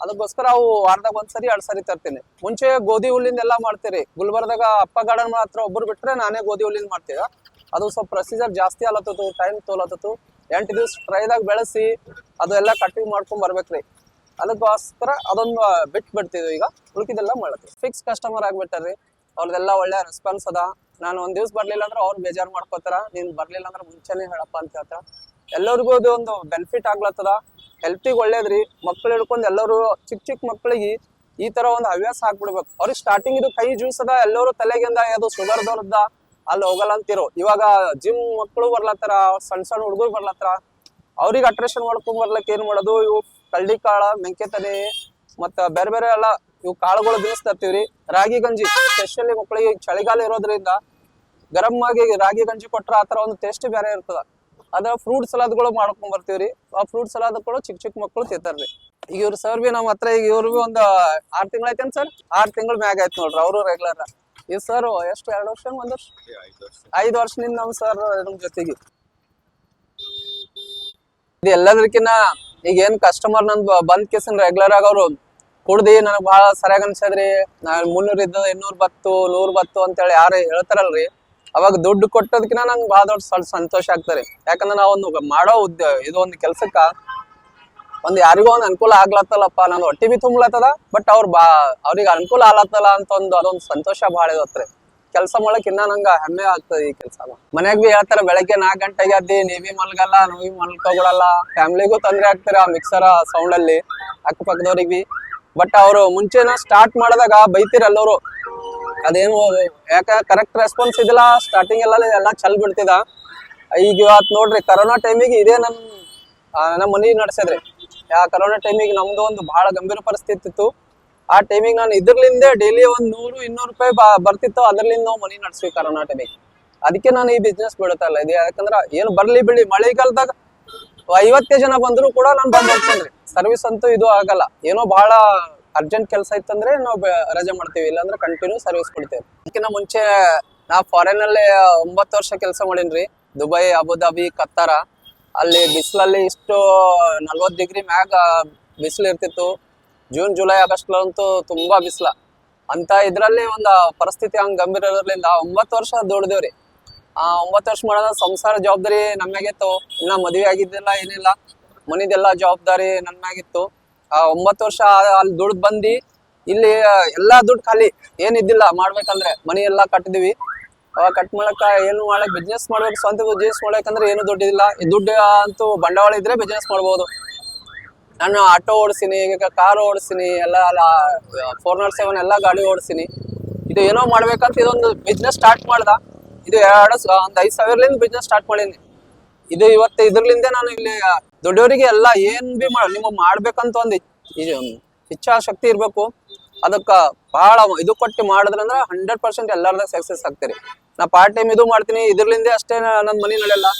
ಅದಕ್ಕೋಸ್ಕರ ಅವು ವಾರದಾಗ ಒಂದ್ಸರಿ, ಎರಡ್ ಸರಿ ತರ್ತೀನಿ. ಮುಂಚೆ ಗೋಧಿ ಹುಲ್ಲಿಂದ ಎಲ್ಲಾ ಮಾಡ್ತೀರಿ. ಗುಲ್ಬರ್ದಾಗ ಅಪ್ಪ ಗಾರ್ಡನ್ ಹತ್ರ ಒಬ್ರು ಬಿಟ್ರೆ ನಾನೇ ಗೋಧಿ ಹುಲ್ಲಿಂದ ಮಾಡ್ತೀವ. ಅದು ಸ್ವಲ್ಪ ಪ್ರೊಸೀಜರ್ ಜಾಸ್ತಿ ಆಲತ್ತತು ಟೈಮ್ ತೋಲತ್ತತು. ಎಂಟು ದಿವಸ ಟ್ರೈದಾಗ ಬೆಳೆಸಿ, ಅದೆಲ್ಲ ಕಟಿಂಗ್ ಮಾಡ್ಕೊಂಡ್ ಬರ್ಬೇಕ್ರಿ. ಅದಕ್ಕೋಸ್ಕರ ಅದೊಂದು ಬಿಟ್ಟು ಬಿಡ್ತಿದ್ವಿ ಈಗ. ಉಳ್ಕಿದೆಲ್ಲ ಮಾಡ್ತೀವಿ ಫಿಕ್ಸ್ ಕಸ್ಟಮರ್ ಆಗ್ಬಿಟ್ಟಾರ್ರಿ. ಅವ್ರದೆಲ್ಲ ಒಳ್ಳೆ ರೆಸ್ಪಾನ್ಸ್ ಅದ. ನಾನು ಒಂದ್ ದಿವ್ಸ ಬರ್ಲಿಲ್ಲ ಅಂದ್ರೆ ಅವ್ರು ಬೇಜಾರ್ ಮಾಡ್ಕೋತಾರ. ನೀನ್ ಬರ್ಲಿಲ್ಲ ಅಂದ್ರೆ ಮುಂಚೆನೆ ಹೇಳಪ್ಪ ಅಂತ ಹೇಳ್ತಾರ. ಎಲ್ಲರಿಗೂ ಅದು ಒಂದು ಬೆನಿಫಿಟ್ ಆಗ್ಲತ್ತದ? ಹೆಲ್ತಿಗೆ ಒಳ್ಳೇದ್ರಿ. ಮಕ್ಳು ಹಿಡ್ಕೊಂಡು ಎಲ್ಲರೂ ಚಿಕ್ಕ ಚಿಕ್ಕ ಮಕ್ಳಿಗೆ ಈ ತರ ಒಂದು ಹವ್ಯಾಸ ಹಾಕ್ಬಿಡ್ಬೇಕು ಅವ್ರಿಗೆ ಸ್ಟಾರ್ಟಿಂಗ್ ಇದು ಕೈ ಜ್ಯೂಸ್ ಅದ ಎಲ್ಲರೂ ತಲೆಗಿಂದ ಅದು ಶುಗರ್ ದವ್ರದ್ದ, ಅಲ್ಲಿ ಹೋಗಲ್ಲ ಅಂತಿರೋ. ಇವಾಗ ಜಿಮ್ ಮಕ್ಕಳು ಬರ್ಲತ್ತಾರ ಸಣ್ಣ ಸಣ್ಣ ಹುಡುಗರು ಬರ್ಲತ್ತಾರ. ಅವ್ರಿಗೆ ಅಟ್ರಾಕ್ಷನ್ ಮಾಡ್ಕೊಂಡ್ ಬರ್ಲಕ್ ಏನ್ ಮಾಡೋದು? ಇವು ಕಳ್ಳಿ ಕಾಳ ಮೆಂಕೆ ತಲೆ ಮತ್ತ ಬೇರೆ ಬೇರೆ ಎಲ್ಲ ಇವು ಕಾಳುಗಳು ದಿನಸ್ತರ್ತೀವ್ರಿ ರಾಗಿ ಗಂಜಿ ಸ್ಪೆಷಲಿ ಮಕ್ಕಳಿಗೆ ಚಳಿಗಾಲ ಇರೋದ್ರಿಂದ ಗರಂ ಆಗಿ ರಾಗಿ ಗಂಜಿ ಕೊಟ್ರ ಆತರ ಒಂದು ಟೇಸ್ಟ್ ಬೇರೆ ಇರ್ತದ. ಅದ ಫ್ರೂಟ್ ಸಲಾದ್ಗಳು ಮಾಡ್ಕೊಂಡ್ ಬರ್ತೀವ್ರಿ. ಆ ಫ್ರೂಟ್ ಸಲಾದ್ ಕೂಡ ಚಿಕ್ಕ ಚಿಕ್ಕ ಮಕ್ಕಳು ತಿಂತಾರ್ರಿ ಈಗ ಇವ್ರ ಸರ್ ಬಿ ನಮ್ಮ ಹತ್ರ ಈಗ ಇವ್ರಿಗೂ ಒಂದು ಆರ್ ತಿಂಗಳ ಐತೇನ್ ಸರ್ ಆರ್ ತಿಂಗಳ ಮ್ಯಾಗ ಆಯ್ತು ನೋಡ್ರಿ ಅವರು ರೆಗ್ಯುಲರ್ ಈ ಸರ್ ಎಷ್ಟು ಎರಡು ವರ್ಷ ಒಂದ್ ವರ್ಷ ಐದು ವರ್ಷದಿಂದ ನಮ್ ಸರ್ ನಮ್ ಜೊತೆಗೆ. ಇದು ಎಲ್ಲದಕ್ಕಿನ್ನ ಈಗ ಏನ್ ಕಸ್ಟಮರ್ ನನ್ ಬಂದ್ ಕೇಸನ್ ರೆಗ್ಯುಲರ್ ಆಗಿ ಅವ್ರು ಕುಡ್ದಿ ನನಗ್ ಬಹಳ ಸರಿಯಾಗಿ ಅನ್ಸದ್ರಿ. ನಾನ್ ಮುನ್ನೂರ್ ಇದ್ದ ಇನ್ನೂರ್ ಬತ್ತು, ನೂರ್ ಬತ್ತು ಅಂತೇಳಿ ಯಾರು ಹೇಳ್ತಾರಲ್ರಿ. ಅವಾಗ ದುಡ್ಡು ಕೊಟ್ಟದಕ್ಕಿಂತ ನಂಗೆ ಬಹಳ ದೊಡ್ಡ ಸ್ವಲ್ಪ ಸಂತೋಷ ಆಗ್ತಾರೆ ಯಾಕಂದ್ರೆ ನಾವು ಒಂದು ಮಾಡೋ ಉದ್ದ ಇದು ಒಂದು ಕೆಲ್ಸಕ್ಕ ಒಂದ್ ಯಾರಿಗೋ ಒಂದ್ ಅನುಕೂಲ ಆಗ್ಲತ್ತಲ್ಲಪ್ಪ ನಾನು ಹೊಟ್ಟಿ ಬಿ ತುಂಬಲತ್ತದ, ಬಟ್ ಅವ್ರು ಬಾ, ಅವ್ರಿಗೆ ಅನುಕೂಲ ಆಗ್ಲತ್ತಲ್ಲ ಅಂತ ಒಂದು ಅದೊಂದು ಸಂತೋಷ ಬಹಳ ಇರುತ್ತೆ. ಕೆಲಸ ಮಾಡಕ್ ಇನ್ನ ನಂಗ ಹೆಮ್ಮೆ ಆಗ್ತದೆ ಈ ಕೆಲಸ ಮನ್ಯಾಗ ಬಿ ಹೇಳ್ತಾರ, ಬೆಳಗ್ಗೆ ನಾಲ್ಕ್ ಗಂಟೆಗೆ ಅದ್ದಿ ನೀವಿ ಮಲ್ಗಲ್ಲ, ನೀವಿ ಮಲ್ಕೊಳಲ್ಲ. ಫ್ಯಾಮಿಲಿಗೂ ತೊಂದ್ರೆ ಆಗ್ತಾರೆ ಆ ಮಿಕ್ಸರ್ ಸೌಂಡ್ ಅಲ್ಲಿ ಅಕ್ಕಪಕ್ಕದವ್ರಿಗೆ ಬಿ. ಬಟ್ ಅವರು ಮುಂಚೆನ ಸ್ಟಾರ್ಟ್ ಮಾಡಿದಾಗ ಬೈತಿರ ಎಲ್ಲರೂ ಅದೇನು, ಯಾಕ ಕರೆಕ್ಟ್ ರೆಸ್ಪಾನ್ಸ್ ಇದಿಲ್ಲ ಸ್ಟಾರ್ಟಿಂಗ್ ಎಲ್ಲ ಎಲ್ಲ ಚಲ್ ಬಿಡ್ತಿದ. ಈಗ ಇವತ್ತು ನೋಡ್ರಿ ಕರೋನಾ ಟೈಮಿಗೆ ಇದೇ ನಮ್ ನಮ್ಮ ಮನಿ ನಡೆಸಿದ್ರಿ. ಯಾ ಕರೋನಾ ಟೈಮಿಗೆ ನಮ್ದು ಒಂದು ಬಹಳ ಗಂಭೀರ ಪರಿಸ್ಥಿತಿ ಇತ್ತು. ಆ ಟೈಮಿಗೆ ನಾನು ಇದ್ರಲಿಂದ ಡೈಲಿ ಒಂದು ನೂರು, ಇನ್ನೂರು ರೂಪಾಯಿ ಬರ್ತಿತ್ತು. ಅದ್ರಲ್ಲಿಂದ ನಾವು ಮನಿ ನಡೆಸ್ವಿ ಕರೋನಾ ಟೈಮಿಗೆ ಅದಕ್ಕೆ ನಾನು ಈ ಬಿಸ್ನೆಸ್ ಇಲ್ಲ. ಇದು ಯಾಕಂದ್ರ ಏನು ಬರ್ಲಿ ಬಿಡಿ ಮಳೆಗಾಲದಾಗ ಐವತ್ತೇ ಜನ ಬಂದ್ರು ಕೂಡ ನಾನು ಬಂದ್ ಹೋಗ್ತೇನೆ ಸರ್ವಿಸ್ ಅಂತೂ ಇದು ಆಗಲ್ಲ. ಏನೋ ಬಹಳ ಅರ್ಜೆಂಟ್ ಕೆಲಸ ಇತ್ತಂದ್ರೆ ನಾವು ರಜೆ ಮಾಡ್ತೀವಿ, ಇಲ್ಲಾಂದ್ರೆ ಕಂಟಿನ್ಯೂ ಸರ್ವಿಸ್ ಕೊಡ್ತೇವೆ. ಅದಕ್ಕಿಂತ ಮುಂಚೆ ನಾ ಫಾರಿನ್ ಅಲ್ಲಿ ಒಂಬತ್ತು ವರ್ಷ ಕೆಲಸ ಮಾಡೀನ್ರಿ. Dubai, Abu Dhabi, Qatar. ಅಲ್ಲಿ ಬಿಸಿಲಲ್ಲಿ ಇಷ್ಟು ನಲ್ವತ್ತು ಡಿಗ್ರಿ ಮ್ಯಾಗ ಬಿಸಿಲು ಇರ್ತಿತ್ತು. ಜೂನ್, ಜುಲೈ ಆಗಸ್ಟ್ ಅಂತೂ ತುಂಬಾ ಬಿಸಿಲ. ಅಂತ ಇದರಲ್ಲಿ ಒಂದು ಪರಿಸ್ಥಿತಿ ಹಂಗೆ ಗಂಭೀರ ಇರೋದ್ರಿಂದ ಒಂಬತ್ತು ವರ್ಷ ದುಡ್ದೇವ್ರಿ. ಆ ಒಂಬತ್ತು ವರ್ಷ ಮಾಡೋದ ಸಂಸಾರ ಜವಾಬ್ದಾರಿ ನಮ್ಯಾಗಿತ್ತು ಮ್ಯಾಗಿತ್ತು ಇನ್ನ ಮದುವೆ ಆಗಿದ್ದಿಲ್ಲ ಏನಿಲ್ಲ. ಮನಿದೆಲ್ಲ ಜವಾಬ್ದಾರಿ ನನ್ನ ಮ್ಯಾಗಿತ್ತು ಒಂಬತ್ತು ವರ್ಷ ಅಲ್ಲಿ ದುಡ್ದು ಬಂದು ಇಲ್ಲಿ ಎಲ್ಲಾ ದುಡ್ಡು ಖಾಲಿ. ಏನಿದ್ದಿಲ್ಲ, ಮಾಡ್ಬೇಕಂದ್ರೆ ಮನಿ ಎಲ್ಲಾ ಕಟ್ಟಿದ್ವಿ. ಕಟ್ ಮಾಡಕ ಏನು ಮಾಡಕ್ ಬಿಸ್ನೆಸ್ ಮಾಡ್ಬೇಕು, ಸ್ವಂತ ಬಿಸ್ನೆಸ್ ಮಾಡ್ಬೇಕಂದ್ರೆ ಏನು ದುಡ್ಡಿಲ್ಲ. ದುಡ್ಡು ಅಂತೂ ಬಂಡವಾಳ ಇದ್ರೆ ಬಿಸ್ನೆಸ್ ಮಾಡ್ಬೋದು. ನಾನು ಆಟೋ ಓಡಿಸೀನಿ, ಈಗ ಕಾರ್ ಓಡಿಸೀನಿ, ಎಲ್ಲ ಫೋರ್ ನಾಟ್ ಸೆವೆನ್ ಎಲ್ಲ ಗಾಡಿ ಓಡಿಸೀನಿ. ಇದು ಏನೋ ಮಾಡ್ಬೇಕಂತ ಇದೊಂದು ಬಿಸ್ನೆಸ್ ಸ್ಟಾರ್ಟ್ ಮಾಡ್ದ. ಇದು ಎರಡು ಒಂದು ಐದ್ ಸಾವಿರಲಿಂದ ಬಿಸ್ನೆಸ್ ಸ್ಟಾರ್ಟ್ ಮಾಡೀನಿ. ಇದು ಇವತ್ತು ಇದ್ರಲಿಂದ ನಾನು ಇಲ್ಲಿ ದೊಡ್ಡವರಿಗೆ ಎಲ್ಲ ಏನ್ ಬಿ ಮಾಡ, ನಿಮ್ಗೆ ಮಾಡ್ಬೇಕಂತ ಒಂದು ಇಚ್ಛಾಶಕ್ತಿ ಇರ್ಬೇಕು. ಅದಕ್ಕ ಬಹಳ ಇದು ಕೊಟ್ಟು ಮಾಡಿದ್ರಂದ್ರ ಹಂಡ್ರೆಡ್ ಪರ್ಸೆಂಟ್ ಎಲ್ಲಾರ್ದಾಗ ಸಕ್ಸಸ್ ಆಗ್ತೀರಿ. ನಾ ಪಾರ್ಟ್ ಟೈಮ್ ಇದು ಮಾಡ್ತೀನಿ, ಇದ್ರಲಿಂದ ಅಷ್ಟೇ ನನ್ನ ಮನಿ ನಡೆಯಲ್ಲ.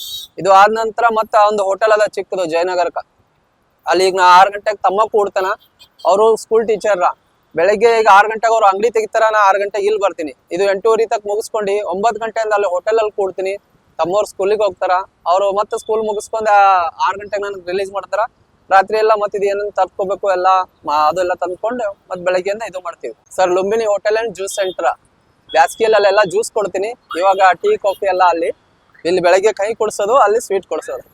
ಇದು ಆದ ನಂತರ ಮತ್ತೆ ಒಂದು ಹೋಟೆಲ್ ಅದ ಚಿಕ್ಕದು, ಜಯನಗರಕ್ಕ. ಅಲ್ಲಿ ಈಗ ನಾ ಆರು ಗಂಟೆಗೆ ತಮ್ಮ ಕೂಡ್ತಾನ. ಅವರು ಸ್ಕೂಲ್ ಟೀಚರ್ ಬೆಳಗ್ಗೆ ಈಗ ಆರು ಗಂಟೆಗೆ ಅವ್ರು ಅಂಗಡಿ ತೆಗಿತಾರ, ನಾ ಆರು ಗಂಟೆಗೆ ಇಲ್ಲಿ ಬರ್ತೀನಿ. ಇದು ಎಂಟೂವರೆ ತಕ್ ಮುಗಿಸ್ಕೊಂಡು ಒಂಬತ್ತು ಗಂಟೆಯಿಂದ ಅಲ್ಲಿ ಹೋಟೆಲ್ ಅಲ್ಲಿ ಕೂಡ್ತೀನಿ. ತಮ್ಮವ್ರು ಸ್ಕೂಲಿಗೆ ಹೋಗ್ತಾರ, ಅವ್ರು ಮತ್ತೆ ಸ್ಕೂಲ್ ಮುಗಿಸ್ಕೊಂಡ್ ಆರ್ ಗಂಟೆಗೆ ನನಗೆ ರಿಲೀಸ್ ಮಾಡ್ತಾರ. ರಾತ್ರಿ ಎಲ್ಲ ಮತ್ತೆ ಇದು ಏನನ್ನ ತರ್ಕೋಬೇಕು, ಎಲ್ಲ ಅದೆಲ್ಲ ತಂದ್ಕೊಂಡು ಮತ್ತೆ ಬೆಳಗ್ಗೆಯಿಂದ ಇದು ಮಾಡ್ತೀವಿ. Sir Lumbini hotel and juice centre ಬ್ಯಾಸ್ಗಿಯಲ್ಲಿ ಅಲ್ಲೆಲ್ಲ ಜ್ಯೂಸ್ ಕೊಡ್ತೀನಿ. ಇವಾಗ ಟೀ ಕಾಫಿ ಎಲ್ಲ ಅಲ್ಲಿ. ಇಲ್ಲಿ ಬೆಳಗ್ಗೆ ಕೈ ಕೊಡ್ಸೋದು, ಅಲ್ಲಿ ಸ್ವೀಟ್ ಕೊಡ್ಸೋದು.